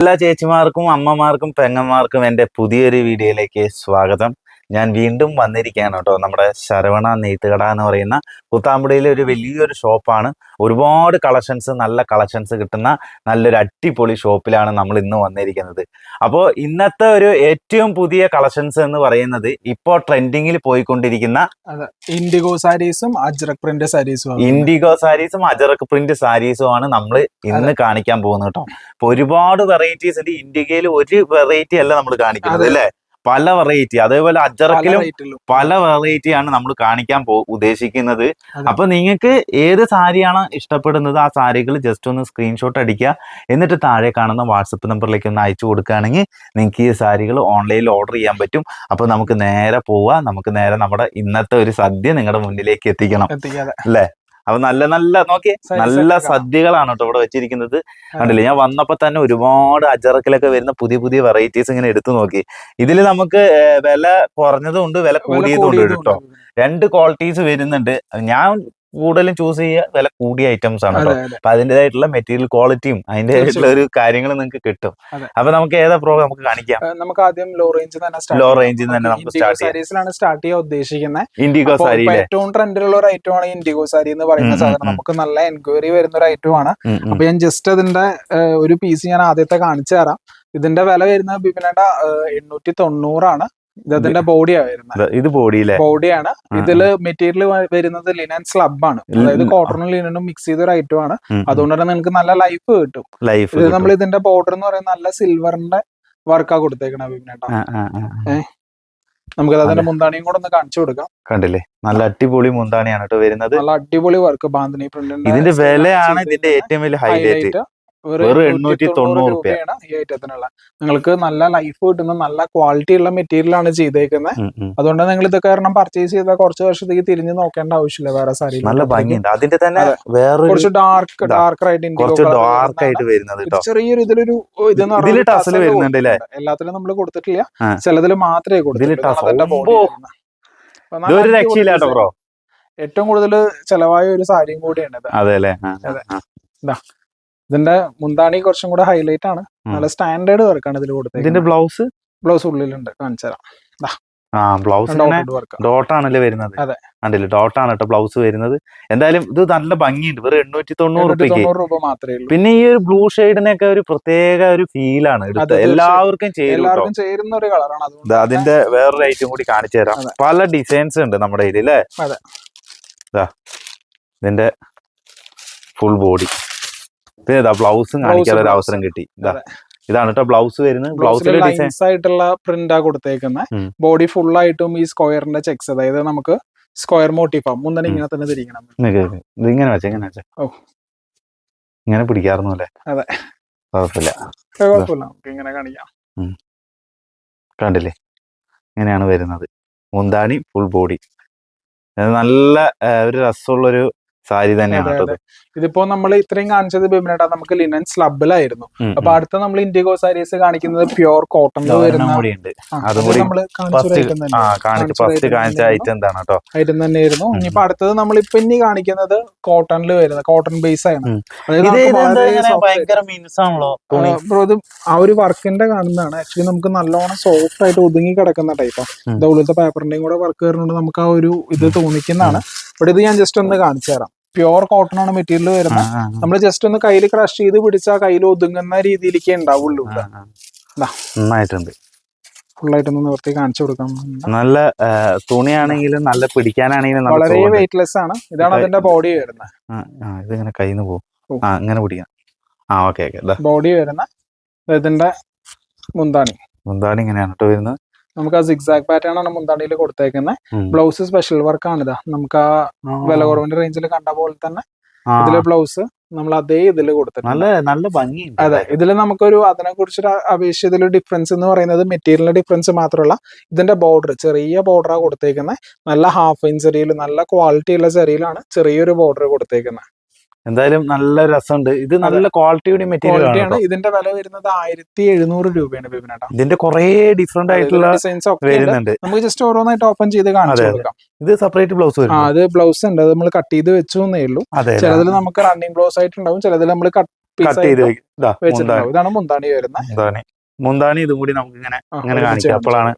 എല്ലാ ചേച്ചിമാർക്കും അമ്മമാർക്കും പെങ്ങന്മാർക്കും എന്റെ പുതിയൊരു വീഡിയോയിലേക്ക് സ്വാഗതം. ഞാൻ വീണ്ടും വന്നിരിക്കുകയാണ് കേട്ടോ. നമ്മുടെ ശരവണ നെയ്ത്തുകട എന്ന് പറയുന്ന പുത്താമ്പുടിയിലെ ഒരു വലിയൊരു ഷോപ്പാണ്. ഒരുപാട് കളക്ഷൻസ് നല്ല കളക്ഷൻസ് കിട്ടുന്ന നല്ലൊരു അടിപൊളി ഷോപ്പിലാണ് നമ്മൾ ഇന്ന് വന്നിരിക്കുന്നത്. അപ്പോൾ ഇന്നത്തെ ഒരു ഏറ്റവും പുതിയ കളക്ഷൻസ് എന്ന് പറയുന്നത് ഇപ്പോൾ ട്രെൻഡിങ്ങിൽ പോയിക്കൊണ്ടിരിക്കുന്ന ഇൻഡിഗോ സാരീസും അജറക് പ്രിന്റ് സാരീസും ഇൻഡിഗോ സാരീസും അജറക് പ്രിന്റ് സാരീസും ആണ് നമ്മൾ ഇന്ന് കാണിക്കാൻ പോകുന്നത് കേട്ടോ. അപ്പൊ ഒരുപാട് വെറൈറ്റീസ് ഉണ്ട്. ഇൻഡിഗയിൽ ഒരു വെറൈറ്റി അല്ല നമ്മൾ കാണിക്കുന്നത് അല്ലേ? പല വെറൈറ്റി അതേപോലെ അജറക്കിലും പല വെറൈറ്റി ആണ് നമ്മൾ കാണിക്കാൻ പോ ഉദ്ദേശിക്കുന്നത്. അപ്പൊ നിങ്ങൾക്ക് ഏത് സാരിയാണ് ഇഷ്ടപ്പെടുന്നത്? ആ സാരികൾ ജസ്റ്റ് ഒന്ന് സ്ക്രീൻഷോട്ട് അടിക്കുക. എന്നിട്ട് താഴെ കാണുന്ന വാട്സപ്പ് നമ്പറിലേക്ക് ഒന്ന് അയച്ചു കൊടുക്കുകയാണെങ്കിൽ നിങ്ങൾക്ക് ഈ സാരികൾ ഓൺലൈനിൽ ഓർഡർ ചെയ്യാൻ പറ്റും. അപ്പൊ നമുക്ക് നേരെ പോവാ. നമുക്ക് നേരെ നമ്മുടെ ഇന്നത്തെ ഒരു സദ്യ നിങ്ങളുടെ മുന്നിലേക്ക് എത്തിക്കണം. അല്ലേ? അപ്പൊ നല്ല നല്ല നോക്കിയേ നല്ല സദ്യകളാണ് കേട്ടോ ഇവിടെ വെച്ചിരിക്കുന്നത്. കണ്ടില്ലേ? ഞാൻ വന്നപ്പോ തന്നെ ഒരുപാട് അജറക്കിലൊക്കെ വരുന്ന പുതിയ പുതിയ വെറൈറ്റീസ് ഇങ്ങനെ എടുത്തു നോക്കി. ഇതിൽ നമുക്ക് വില കുറഞ്ഞതും ഉണ്ട് വില വില കൂടിയതും ഉണ്ട് കേട്ടോ രണ്ട് ക്വാളിറ്റീസ് വരുന്നുണ്ട്. ഞാൻ കൂടുതലും ചൂസ് ചെയ്യുക വില കൂടിയ ഐറ്റംസ് ആണ് അപ്പൊ അതിന്റെതായിട്ടുള്ള മെറ്റീരിയൽ ക്വാളിറ്റിയും അതിന്റെതായിട്ടുള്ള ഒരു കാര്യങ്ങൾ നിങ്ങൾക്ക് കിട്ടും. അപ്പൊ നമുക്ക് ഏതാ പ്രോഗ്രാം നമുക്ക് കാണിക്കാം. നമുക്ക് ആദ്യം ലോ റേഞ്ച് തന്നെ റേഞ്ചിൽ Low ചെയ്യാം. തന്നെ നമുക്ക് സ്റ്റാർട്ട് ചെയ്യാം. സാരീസിലാണ് സ്റ്റാർട്ട് ചെയ്യാൻ ഉദ്ദേശിക്കുന്നത് ഇൻഡിഗോ സാരി ഏറ്റവും ട്രെൻഡിലുള്ള ഒരു ഐറ്റം ആണ് ഇൻഡിഗോ സാരി എന്ന് പറയുന്ന സാധനം. നമുക്ക് നല്ല എൻക്വയറി വരുന്ന ഒരു ഐറ്റം ആണ്. അപ്പൊ ഞാൻ ജസ്റ്റ് അതിന്റെ ഒരു പീസ് ഞാൻ ആദ്യത്തെ കാണിച്ചു തരാം. ഇതിന്റെ വില വരുന്നത് ബിപിനേട്ട എണ്ണൂറ്റി തൊണ്ണൂറാണ് ഇത് ബോഡിയാ വരുന്നത്. ഇത് ബോഡിയിലെ ബോഡിയാണ് ഇതിൽ മെറ്റീരിയൽ വരുന്നത് ലിനൻ സ്ലബ് ആണ്. അതായത്. കോട്ടണും ലിനനും മിക്സ് ചെയ്ത ഒരു ഐറ്റം ആണ്. അതുകൊണ്ട് തന്നെ നിങ്ങൾക്ക് നല്ല ലൈഫ് കിട്ടും. ലൈഫ് നമ്മൾ ഇതിന്റെ ബോർഡർ എന്ന് പറയുന്നത് നല്ല സിൽവറിന്റെ വർക്കാ കൊടുത്തേക്കണ ബിപിനേട്ടാ നമുക്ക് അതിന്റെ അതെ. മുന്താണിയും കൂടെ ഒന്ന് കാണിച്ചു കൊടുക്കാം. കണ്ടില്ലേ? നല്ല അടിപൊളി മുന്താണിയാണ് കേട്ടോ വരുന്നത്. നല്ല അടിപൊളി വർക്ക് ബാന്തിനി പ്രിന്റിന്റെ ഇതിന്റെ വിലയാണ് ഇതിന്റെ ഏറ്റവും വലിയ ഹൈലൈറ്റ് വെറും 890 രൂപയാണ് ഈ ഐറ്റത്തിനുള്ള നിങ്ങൾക്ക് നല്ല ലൈഫ് കിട്ടുന്ന നല്ല ക്വാളിറ്റി ഉള്ള മെറ്റീരിയൽ ആണ് ചെയ്തേക്കുന്നത് അതുകൊണ്ട് നിങ്ങൾ ഇത് കാരണം പർച്ചേസ് ചെയ്താൽ കുറച്ച് വർഷത്തേക്ക് തിരിഞ്ഞു നോക്കേണ്ട ആവശ്യമില്ല വേറെ സാരി നല്ല ഭംഗിയുണ്ട്. അതിന്റെ തന്നെ വേറെ കുറച്ച് ഡാർക്ക്. ഡാർക്ക് ആയിട്ട് കുറച്ച് ഡാർക്ക് ആയിട്ട് വരുന്നത് ചെറിയൊരു ഇതിലൊരു ഇതെന്ന് ടസൽ വരുന്നുണ്ട് എല്ലാത്തിലും നമ്മൾ കൊടുത്തിട്ടില്ല. ചിലതിൽ മാത്രമേ കൊടുത്തിട്ടുള്ളൂ. രക്ഷയില്ല കേട്ടോ ബ്രോ ഏറ്റവും കൂടുതൽ ചെലവായ ഒരു സാരിയും കൂടിയാണ് അതെ അല്ലേ? അതെ. ഇതിന്റെ മുന്താണി കുറച്ചും കൂടെ ഹൈലൈറ്റ് ആണ്. നല്ല സ്റ്റാൻഡേർഡ് വർക്കാണ് ഇതിൽ കൊടുത്തത് ഇതിന്റെ ബ്ലൗസ് ബ്ലൗസ് ഉള്ളിലുണ്ട്. കാണിച്ചു തരാം. ആ ബ്ലൗസ് ഡോട്ട് ആണല്ലേ വരുന്നത്? അതെ. ഡോട്ട് ആണ് കേട്ടോ ബ്ലൗസ് വരുന്നത്. എന്തായാലും ഇത് നല്ല ഭംഗിയുണ്ട്. വെറും എണ്ണൂറ്റി തൊണ്ണൂറ് രൂപ മാത്രമേ ഉള്ളൂ. പിന്നെ ഈ ഒരു ബ്ലൂ ഷെയ്ഡിനൊക്കെ ഒരു പ്രത്യേക ഒരു ഫീലാണ് ആണ് എല്ലാവർക്കും ചേരും എല്ലാവർക്കും ചേരുന്ന ഒരു കളറാണ് അതിന്റെ വേറൊരു ഐറ്റം കൂടി കാണിച്ചു തരാം. പല ഡിസൈൻസ് ഉണ്ട് നമ്മുടെ ഇതിൽ അല്ലേ? ഇതിന്റെ ഫുൾ ബോഡി പിന്നെ ഇതാ ബ്ലൗസും കാണിക്കാൻ ഒരു. അവസരം കിട്ടി. ഇതാ. ഇതാണ് കേട്ടോ ബ്ലൗസ് വരുന്നത്. ബ്ലൗസ് ലൈൻസ് ആയിട്ടുള്ള പ്രിന്റാ കൊടുത്തേക്കുന്നത്. ബോഡി ഫുൾ ആയിട്ടും ഈ സ്ക്വയറിന്റെ ചെക്സ് അതായത് നമുക്ക് സ്ക്വയർ മോട്ടീഫാ മുന്നണി. ഇങ്ങനെ തന്നെ തിരിക്കണം. ഇങ്ങനെ വെച്ച ഇങ്ങനെ വെച്ചാ. ഓ. ഇങ്ങനെ പിടിക്കാറുന്നു അല്ലേ? അതെ. കുഴപ്പമില്ല. കുഴപ്പമില്ല. നമുക്ക് ഇങ്ങനെ കാണിക്കാം. കണ്ടില്ലേ? ഇങ്ങനെയാണ് വരുന്നത്. മുന്താണി ഫുൾ ബോഡി നല്ല ഒരു രസമുള്ളൊരു സാരി തന്നെയാണ് ഇതിപ്പോ നമ്മൾ ഇത്രയും കാണിച്ചത് ബിമിനേട്ടാ നമുക്ക് ലിനൻ സ്ലബിലായിരുന്നു അപ്പൊ അടുത്ത നമ്മൾ ഇൻഡിഗോ സാരീസ് കാണിക്കുന്നത് പ്യുർ കോട്ടൺ വരുന്ന ഫസ്റ്റ്. കാണിച്ച്. ഐറ്റം എന്താണ് കേട്ടോ ഐറ്റം തന്നെയായിരുന്നു. ഉം. ഇനിയിപ്പോ അടുത്തത് നമ്മൾ ഇപ്പൊ ഇനി കാണിക്കുന്നത് കോട്ടണിൽ വരുന്നത് കോട്ടൺ ബേസ് ആണ്. ആ, ഒരു വർക്കിന്റെ കാണുന്നതാണ്. ആക്ച്വലി നമുക്ക് നല്ലോണം സോഫ്റ്റ് ആയിട്ട് ഒതുങ്ങി കിടക്കുന്ന ടൈപ്പ്. ഇതുപോലത്തെ പേപ്പറിന്റെയും കൂടെ വർക്ക് വരുന്നുണ്ട്. നമുക്ക് ആ ഒരു ഇത് തോന്നിക്കുന്നതാണ്. ഇവിടെ ഇത് ഞാൻ ജസ്റ്റ് ഒന്ന് കാണിച്ചു തരാം. പ്യുവർ കോട്ടൺ ആണ് മെറ്റീരിയൽ വരുന്നത് നമ്മൾ ജസ്റ്റ് ഒന്ന് കയ്യിൽ ക്രഷ് ചെയ്ത് പിടിച്ചാൽ കയ്യിൽ ഒതുങ്ങുന്ന രീതിയിലേക്കേ ഉണ്ടാവുള്ളൂ. നന്നായിട്ടുണ്ട്. ഒന്ന് നിവർത്തി കാണിച്ചു കൊടുക്കാം. നല്ല തുണിയാണെങ്കിലും നല്ല പിടിക്കാനാണെങ്കിലും വളരെ. വെയിറ്റ്ലെസ് ആണ്. ഇതാണ് അതിന്റെ ബോഡി വരുന്നത് ഇതിങ്ങനെ കയ്യിൽ നിന്ന് പോകും പിടിക്കാം. ആ ഓക്കെ ഓക്കെ ബോഡി വരുന്ന. ഇതിന്റെ മുന്താണി. മുന്താണി ഇങ്ങനെയാണ് കേട്ടോ വരുന്നത് നമുക്ക് ആ സിക്സാക് പാറ്റേൺ ആണ് മുന്താണിയിൽ കൊടുത്തേക്കുന്നത് ബ്ലൗസ് സ്പെഷ്യൽ വർക്ക് ആണ് ഇതാ. നമുക്ക് ആ വില കുറവിന്റെ റേഞ്ചിൽ കണ്ട പോലെ തന്നെ ഇതിലെ ബ്ലൗസ് നമ്മൾ അതേ ഇതിൽ കൊടുത്തിട്ടുണ്ട്. നല്ല നല്ല ഭംഗിയുണ്ട്. അതെ ഇതിൽ നമുക്കൊരു അതിനെ കുറിച്ചൊരു അപേക്ഷിച്ച് ഇതിൽ ഡിഫറൻസ് എന്ന് പറയുന്നത് മെറ്റീരിയലിന്റെ ഡിഫറൻസ് മാത്രമല്ല ഇതിന്റെ ബോർഡർ ചെറിയ ബോർഡറാണ് കൊടുത്തേക്കുന്നത് നല്ല ഹാഫ് ഇഞ്ച് ചെറിയിൽ നല്ല ക്വാളിറ്റി ഉള്ള ചെറിയിലാണ് ചെറിയൊരു ബോർഡർ കൊടുത്തേക്കുന്നത് എന്തായാലും നല്ല രസമുണ്ട്. ഇത് നല്ല ക്വാളിറ്റിയുടെ മെറ്റീരിയൽ ആണ് ഇതിന്റെ വില വരുന്നത് ആയിരത്തി എഴുന്നൂറ് രൂപയാണ് ബിബിനേട്ടാ ഇതിന്റെ കുറേ ഡിഫറെന്റ് ആയിട്ടുള്ള ഡിസൈൻസ് ഒക്കെ. വരുന്നുണ്ട്. നമുക്ക് ജസ്റ്റ് ഓരോന്നായിട്ട് ഓപ്പൺ ചെയ്ത് കാണിച്ചു. കൊടുക്കാം. ഇത് സെപ്പറേറ്റ് ബ്ലൗസ് ആ വരും അത് ബ്ലൗസ് ഉണ്ട്. അത് നമ്മൾ കട്ട് ചെയ്ത് വെച്ചു എന്നേ ഉള്ളൂ. ചിലതിൽ നമുക്ക് റണ്ണിങ് ബ്ലൗസ് ആയിട്ടുണ്ടാവും. ചിലതിൽ നമ്മൾ കട്ട് ചെയ്ത് വെച്ചിട്ടുണ്ടാവും. ഇതാണ് മുന്താണി വരുന്നത്. മുന്താണി. മുന്താണി ഇതും കൂടി നമുക്ക് ഇങ്ങനെ ഇങ്ങനെ കാണിക്കാം. അപ്പോഴാണ്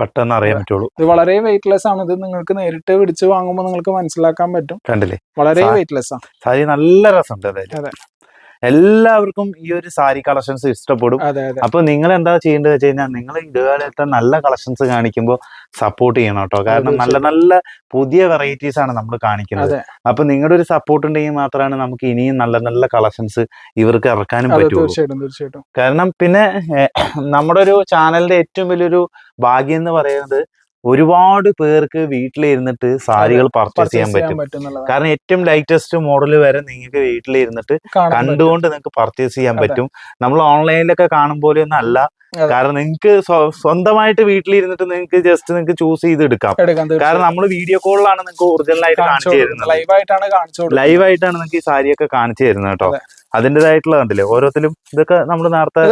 പെട്ടെന്ന് അറിയാൻ പറ്റുള്ളൂ. ഇത് വളരെ വെയിറ്റ്ലെസ് ആണ്. ഇത് നിങ്ങൾക്ക് നേരിട്ട് പിടിച്ച് വാങ്ങുമ്പോൾ നിങ്ങൾക്ക് മനസ്സിലാക്കാൻ പറ്റും. കണ്ടില്ലേ? വളരെ വെയിറ്റ്ലെസ് ആണ് സാരി നല്ല രസമുണ്ട് അതായത്. അതെ. എല്ലാവർക്കും ഈ ഒരു സാരി കളക്ഷൻസ് ഇഷ്ടപ്പെടും. അപ്പൊ നിങ്ങൾ എന്താ ചെയ്യേണ്ടത് വെച്ച് കഴിഞ്ഞാൽ നിങ്ങൾ ഇതുപോലത്തെ നല്ല കളക്ഷൻസ് കാണിക്കുമ്പോൾ സപ്പോർട്ട് ചെയ്യണം കേട്ടോ. കാരണം നല്ല നല്ല പുതിയ വെറൈറ്റീസ് ആണ് നമ്മൾ കാണിക്കുന്നത്. അപ്പൊ നിങ്ങളുടെ ഒരു സപ്പോർട്ട് ഉണ്ടെങ്കിൽ മാത്രമാണ് നമുക്ക് ഇനിയും നല്ല നല്ല കളക്ഷൻസ് ഇവർക്ക് ഇറക്കാനും പറ്റും പറ്റുള്ളൂ. കാരണം പിന്നെ നമ്മുടെ ഒരു ചാനലിന്റെ ഏറ്റവും വലിയൊരു ഭാഗ്യം എന്ന് പറയുന്നത് ഒരുപാട് പേർക്ക് വീട്ടിലിരുന്നിട്ട് സാരികൾ പർച്ചേസ് ചെയ്യാൻ പറ്റും. കാരണം ഏറ്റവും ലൈറ്റസ്റ്റ് മോഡൽ വരെ നിങ്ങൾക്ക് വീട്ടിലിരുന്നിട്ട് കണ്ടുകൊണ്ട് നിങ്ങൾക്ക് പർച്ചേസ് ചെയ്യാൻ പറ്റും. നമ്മൾ ഓൺലൈനിലൊക്കെ കാണും പോലെ ഒന്നും അല്ല. കാരണം നിങ്ങൾക്ക് സ്വന്തമായിട്ട് വീട്ടിലിരുന്നിട്ട് നിങ്ങൾക്ക് ജസ്റ്റ് നിങ്ങൾക്ക് ചൂസ് ചെയ്ത് എടുക്കാം കാരണം നമ്മൾ വീഡിയോ കോളിലാണ് നിങ്ങൾക്ക് ഒറിജിനൽ ആയിട്ട് കാണിച്ചു തരുന്നത്. ലൈവ് ആയിട്ടാണ് നിങ്ങൾക്ക് ഈ സാരിയൊക്കെ കാണിച്ചു തരുന്നത് കേട്ടോ. അതെ. അതിന്റെതായിട്ടുള്ള കണ്ടില്ലേ ഓരോത്തിലും ഇതൊക്കെ നമ്മൾ നേരത്തെ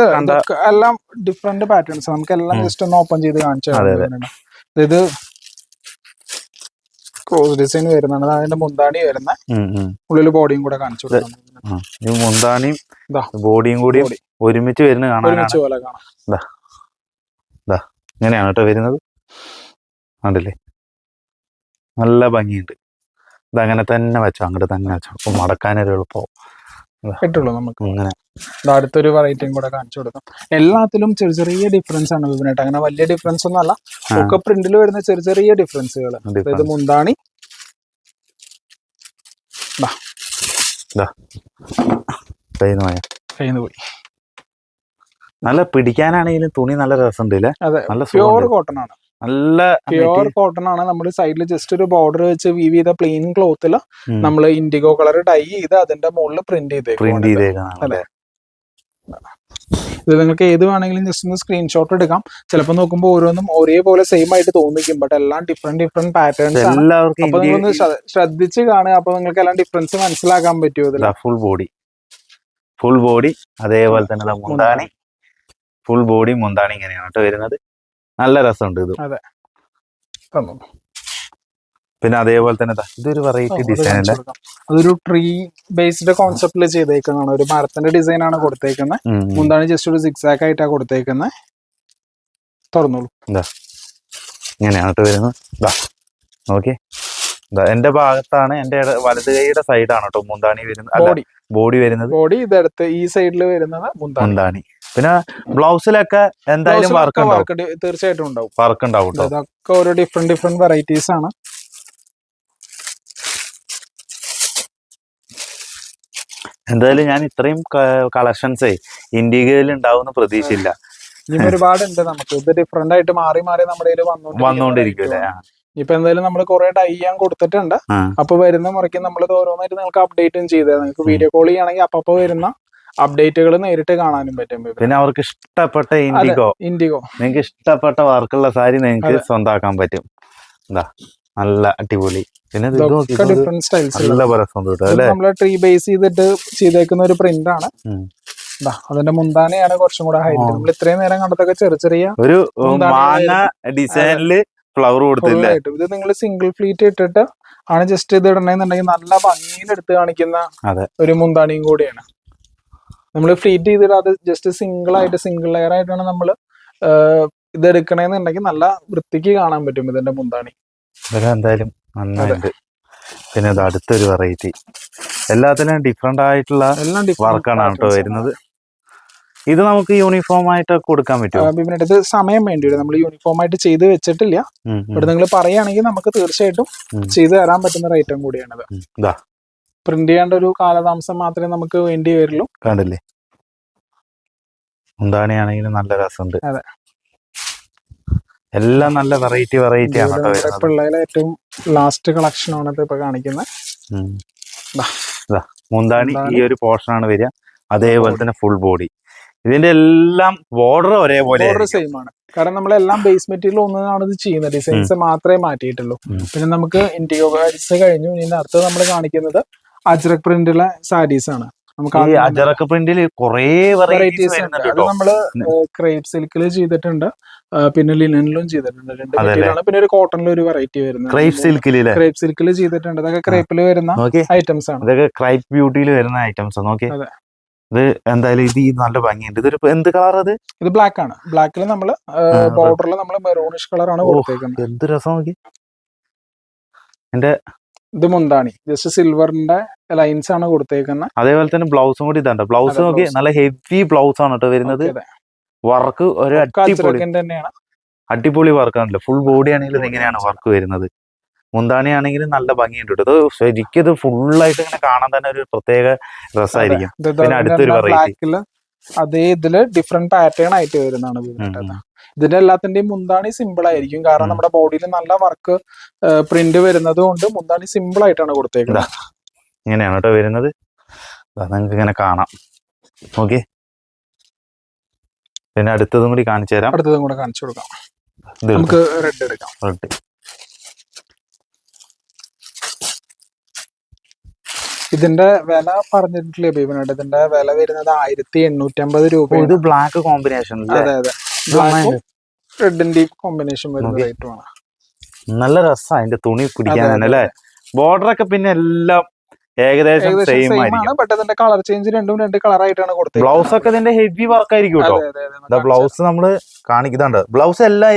എല്ലാം ഡിഫറെന്റ് പാറ്റേൺസ് നമുക്ക് എല്ലാം ജസ്റ്റ് ഒന്ന് ഓപ്പൺ ചെയ്ത് കാണിച്ചു അതെ, തരുന്നുണ്ട്. ഇത് ക്രോസ് ഡിസൈൻ വരുന്നതാണ്. അതിന്റെ മുന്താണി വരുന്ന. ഉള്ളിൽ ബോഡിയും കൂടെ കാണിച്ചു മുന്താണിയും ബോഡിയും കൂടി ഒരുമിച്ച് വരുന്ന കാണാനാണ്. ഒരുമിച്ച് പോലെ കാണാം. ഇങ്ങനെയാണ് കേട്ടോ വരുന്നത്. കണ്ടില്ലേ? നല്ല ഭംഗിയുണ്ട്. ഇതങ്ങനെ തന്നെ വെച്ചോ അങ്ങോട്ട് തന്നെ വെച്ചോ. മടക്കാനൊരു എളുപ്പം. കിട്ടുള്ളൂ നമുക്ക്. ഇങ്ങനെ. ഇത് അടുത്തൊരു വെറൈറ്റിയും കൂടെ കാണിച്ചു കൊടുക്കാം. എല്ലാത്തിലും ചെറിയ ചെറിയ ഡിഫറൻസ് ആണ് വിപിനായിട്ട് അങ്ങനെ വലിയ ഡിഫറൻസ് ഒന്നും അല്ല. ഒക്കെ പ്രിന്റിൽ വരുന്ന ചെറിയ ചെറിയ ഡിഫറൻസുകൾ അതായത്. മുന്താണി. പോയാ. നല്ല പിടിക്കാനാണെങ്കിലും തുണി നല്ല രസമുണ്ട് ഇല്ലേ അതെ. നല്ല സുഖമുണ്ട്. കോട്ടൺ ആണ്. നല്ല പ്യുവർ കോട്ടൺ ആണ്. നമ്മൾ സൈഡിൽ ജസ്റ്റ് ഒരു ബോർഡർ വെച്ച് വീവ് ചെയ്ത പ്ലെയിൻ ക്ലോത്തിൽ. നമ്മൾ ഇൻഡിഗോ കളർ ഡൈ ചെയ്ത് അതിന്റെ മുകളിൽ പ്രിന്റ് ചെയ്തേക്കും പ്രിന്റ് ചെയ്തേക്കാം. ഇത് നിങ്ങൾക്ക് ഏത് വേണമെങ്കിലും ജസ്റ്റ് ഒന്ന് സ്ക്രീൻഷോട്ട് എടുക്കാം. ചിലപ്പോൾ നോക്കുമ്പോൾ ഓരോന്നും ഒരേപോലെ സെയിം ആയിട്ട് തോന്നിക്കും ബട്ട് എല്ലാം ഡിഫറെന്റ് ഡിഫറെന്റ് പാറ്റേൺസ് എല്ലാവർക്കും അപ്പൊ നിങ്ങളൊന്ന് ശ്ര- ശ്രദ്ധിച്ച് കാണുക അപ്പൊ നിങ്ങൾക്ക് എല്ലാം ഡിഫറൻസ് മനസ്സിലാക്കാൻ പറ്റുമോ ഫുൾ ബോഡി ഫുൾ ബോഡി അതേപോലെ തന്നെ മുന്താണി. ഫുൾ ബോഡി മുന്താണി ഇങ്ങനെയാണ് കേട്ടോ വരുന്നത്. നല്ല രസമുണ്ട് ഇത്. പിന്നെ അതേപോലെ തന്നെ ഇതൊരു വെറൈറ്റി ഡിസൈൻ അല്ലേ? അതൊരു ട്രീ ബേസ്ഡ് കോൺസെപ്റ്റിൽ ചെയ്തേക്കുന്നതാണ്. ഒരു മരത്തിന്റെ ഡിസൈൻ ആണ് കൊടുത്തേക്കുന്നത്. മുന്താണ് ജസ്റ്റ് ഒരു സിക്സ് ആക്ക് ആയിട്ടാണ് കൊടുത്തേക്കുന്നത് തുറന്നോളൂ ഇങ്ങനെയാണ് കേട്ടോ വരുന്നത് നോക്കി എന്റെ ഭാഗത്താണ് എന്റെ വലത് കൈയുടെ സൈഡാണ് കേട്ടോ മുന്താണി വരുന്നത് ബോഡി വരുന്നത്. ബോഡി ഇതെടുത്ത് ഈ സൈഡിൽ വരുന്നത് മുന്താണ്. പിന്നെ ബ്ലൗസിലൊക്കെ എന്തായാലും വർക്ക് തീർച്ചയായിട്ടും ഉണ്ടാവും. വർക്ക് ഉണ്ടാവും ഇതൊക്കെ ഓരോ ഡിഫറെന്റ് ഡിഫറെന്റ് വെറൈറ്റീസ് ആണ്. എന്തായാലും ഞാൻ ഇത്രയും കളക്ഷൻസേ ഇന്ത്യയിൽ ഉണ്ടാവുന്ന പ്രതീക്ഷയില്ല. ഇനി ഒരുപാട് ഉണ്ട് നമുക്ക്. ഇത് ഡിഫറെന്റ് ആയിട്ട് മാറി മാറി നമ്മുടെ വന്നോണ്ടിരിക്കുമല്ലേ ഇപ്പൊ എന്തായാലും നമ്മൾ കുറെ ടൈ ചെയ്യാൻ കൊടുത്തിട്ടുണ്ട്. അപ്പൊ വരുന്ന മുറയ്ക്ക് നമ്മൾ ഓരോന്നായിട്ട് നിങ്ങൾക്ക് അപ്ഡേറ്റും ചെയ്തത്. നിങ്ങൾക്ക് വീഡിയോ കോൾ ചെയ്യണമെങ്കിൽ അപ്പൊ വരുന്ന അപ്ഡേറ്റുകൾ നേരിട്ട് കാണാനും പറ്റും പിന്നെ അവർക്ക് ഇഷ്ടപ്പെട്ട ഇൻഡിഗോ. ഇൻഡിഗോ. നിങ്ങൾക്ക് ഇഷ്ടപ്പെട്ട വർക്കുള്ള സാരി നിങ്ങൾക്ക് സ്വന്തമാക്കാൻ സ്വന്താക്കാൻ പറ്റും. എന്താ നല്ല അടിപൊളി. പിന്നെ ഡിഫറെന്റ് സ്റ്റൈൽസ് നല്ല നമ്മൾ ട്രീ ബേസ് ചെയ്തിട്ട് ചെയ്തേക്കുന്ന ഒരു പ്രിന്റ് ആണ്. അതിന്റെ മുന്താനയാണ് കുറച്ചും കൂടെ ഹൈലൈറ്റ് നമ്മൾ ഇത്രയും നേരം കണ്ടതൊക്കെ ചെറിയ ചെറിയ ഒരു മാങ്ങ ഡിസൈനിൽ ഫ്ലവർ കൊടുത്തില്ല? ഇത് നിങ്ങൾ സിംഗിൾ ഫ്ലീറ്റ് ഇട്ടിട്ട് ആണ് ജസ്റ്റ് ഇത് ഇടണമെന്നുണ്ടെങ്കിൽ നല്ല ഭംഗിയിൽ എടുത്ത് കാണിക്കുന്ന. ഒരു മുന്താണിയും കൂടിയാണ്. നമ്മൾ ഫ്ലീറ്റ് ചെയ്തിട്ട് അത് ജസ്റ്റ് സിംഗിൾ ആയിട്ട് സിംഗിൾ ലെയർ ആയിട്ടാണ് നമ്മൾ ഇത് എടുക്കണേന്നുണ്ടെങ്കിൽ നല്ല വൃത്തിക്ക് കാണാൻ പറ്റും ഇതിന്റെ മുന്താണി. ഇതൊക്കെ എന്തായാലും നന്നായിട്ടുണ്ട് പിന്നെ ഇത് അടുത്തൊരു വെറൈറ്റി എല്ലാത്തിനും ഡിഫറെന്റ് ആയിട്ടുള്ള വർക്കാണ് കേട്ടോ വരുന്നത്. ഇത് നമുക്ക് യൂണിഫോം ആയിട്ട് കൊടുക്കാൻ പറ്റും ഇത് സമയം വേണ്ടി വരും. നമ്മൾ യൂണിഫോം ആയിട്ട് ചെയ്ത് വെച്ചിട്ടില്ല. ഇവിടെ നിങ്ങൾ പറയുകയാണെങ്കിൽ നമുക്ക് തീർച്ചയായിട്ടും ചെയ്തു തരാൻ പറ്റുന്ന ഒരു ഐറ്റം കൂടിയാണിത് പ്രിന്റ് ചെയ്യേണ്ട ഒരു കാലതാമസം മാത്രമേ നമുക്ക് വേണ്ടി വരുള്ളൂ. കണ്ടില്ലേ? മുന്താണിയാണെങ്കിലും നല്ല രസമുണ്ട്. അതെ. എല്ലാം നല്ല വെറൈറ്റി വെറൈറ്റി ആണ് കേട്ടോ പിള്ളേരെ ഏറ്റവും ലാസ്റ്റ് കളക്ഷൻ ആണ് ഇപ്പൊ കാണിക്കുന്നത് മുന്താണി. ഈ ഒരു പോർഷൻ ആണ് വരിക. അതേപോലെ തന്നെ ഫുൾ ബോഡി ഇതിന്റെ എല്ലാം ബോർഡർ ഒരേപോലെ ബോർഡർ സെയിം ആണ്. കാരണം നമ്മളെല്ലാം ബേസ് മെറ്റീരിയൽ ഒന്നാണ് ഇത് ചെയ്യുന്നത്. ഡിസൈൻസ് മാത്രമേ മാറ്റിയിട്ടുള്ളൂ. പിന്നെ നമുക്ക് ഗാഡ്സ് കഴിഞ്ഞു. ഇനി അടുത്ത് നമ്മൾ കാണിക്കുന്നത് അജ്രക് പ്രിന്റുള്ള സാരീസ് ആണ്. നമുക്ക് ഈ അജറക്ക പ്രിന്റിൽ കുറേ വെറൈറ്റീസ് അത് നമ്മൾ ക്രേപ്പ് സിൽക്കിൽ ചെയ്തിട്ടുണ്ട്. പിന്നെ ലിനനിലും ചെയ്തിട്ടുണ്ട്. രണ്ട് മെറ്റീരിയലാണ് പിന്നെ ഒരു കോട്ടണിൽ ഒരു വെറൈറ്റി വരുന്നത്. ക്രേപ്പ് സിൽക്കിൽ ക്രേപ്പ് സിൽക്കിൽ ചെയ്തിട്ടുണ്ട്. അതൊക്കെ ക്രേപ്പിൽ വരുന്ന ഐറ്റംസ് ആണ്. ഇതൊക്കെ ക്രൈപ്പ് ബ്യൂട്ടിയിൽ വരുന്ന ഐറ്റംസ് നോക്കി. ഇത് എന്തായാലും ഇത് നല്ല ഭംഗിയുണ്ട്. ഇതൊരു എന്ത് കളർ അത്? ഇത് ബ്ലാക്ക് ആണ്. ബ്ലാക്കിൽ നമ്മൾ. ബോർഡറിൽ നമ്മൾ മെറൂണിഷ് കളറാണ് ആണ് കൊടുത്തേക്കുന്നത്. എന്ത് രസം നോക്കി എന്റെ ഇത് മുന്താണി. ജസ്റ്റ് സിൽവറിന്റെ ലൈൻസ് ആണ് കൊടുത്തേക്കുന്നത് അതേപോലെ തന്നെ ബ്ലൗസും കൂടി ഇതാണ്ട് ബ്ലൗസ് നോക്കി നല്ല ഹെവി ബ്ലൗസ് ആണ് കേട്ടോ വരുന്നത്. വർക്ക് ഒരു അടിപൊളി തന്നെയാണ്. അടിപൊളി വർക്കാണല്ലോ ഫുൾ ബോഡി ആണെങ്കിലും ഇങ്ങനെയാണ് വർക്ക് വരുന്നത്. മുന്താണി ആണെങ്കിലും നല്ല ഭംഗിയുണ്ട് കേട്ടോ ഇത് ശരിക്കും ഇത് ഫുള്ളായിട്ട് ഇങ്ങനെ കാണാൻ തന്നെ ഒരു പ്രത്യേക രസമായിരിക്കും പിന്നെ അടുത്തൊരു. ബ്ലാക്കിൽ അതേ ഇതിൽ ഡിഫറെന്റ് പാറ്റേൺ ആയിട്ട് വരുന്നതാണ്. ഇതിന്റെ എല്ലാത്തിന്റെയും മുന്താണി സിമ്പിൾ ആയിരിക്കും. കാരണം നമ്മുടെ ബോഡിയിൽ നല്ല വർക്ക് പ്രിന്റ് വരുന്നത് കൊണ്ട് മുന്താണി സിമ്പിൾ ആയിട്ടാണ് കൊടുത്തേക്കുന്നത്. ഇങ്ങനെയാണ് കേട്ടോ വരുന്നത്. നിങ്ങൾക്ക് ഇങ്ങനെ കാണാം. ഓക്കെ പിന്നെ അടുത്തതും കൂടി കാണിച്ചു തരാം. അടുത്തതും കൂടെ കാണിച്ചു കൊടുക്കാം. നമുക്ക് റെഡ് എടുക്കാം. റെഡ് ഇതിന്റെ വില പറഞ്ഞിട്ടില്ലേ ബീബിനോട് ഇതിന്റെ വില വരുന്നത് ആയിരത്തി എണ്ണൂറ്റി അമ്പത് ഓ, രൂപ ഇത് ബ്ലാക്ക് കോമ്പിനേഷൻ അതെ അതെ ബ്ലാക്കും റെഡിന്റെയും കോമ്പിനേഷൻ വരുന്ന. റേറ്റുമാണ് നല്ല രസമാണ് അതിന്റെ തുണി പിടിക്കാൻ തന്നെ അല്ലേ? ബോർഡർ ഒക്കെ പിന്നെ എല്ലാം ഏകദേശം സെയിം ആണ്. ബട്ട് അതിന്റെ കളർ ചേഞ്ച് രണ്ടും രണ്ട് കളർ ആയിട്ടാണ് കൊടുത്തത് ബ്ലൗസ് ഒക്കെ ഇതിന്റെ ഹെവി വർക്ക് ആയിരിക്കും കേട്ടോ ബ്ലൗസ് നമ്മൾ കാണിക്കുന്നുണ്ട്. ബ്ലൗസ് എല്ലാം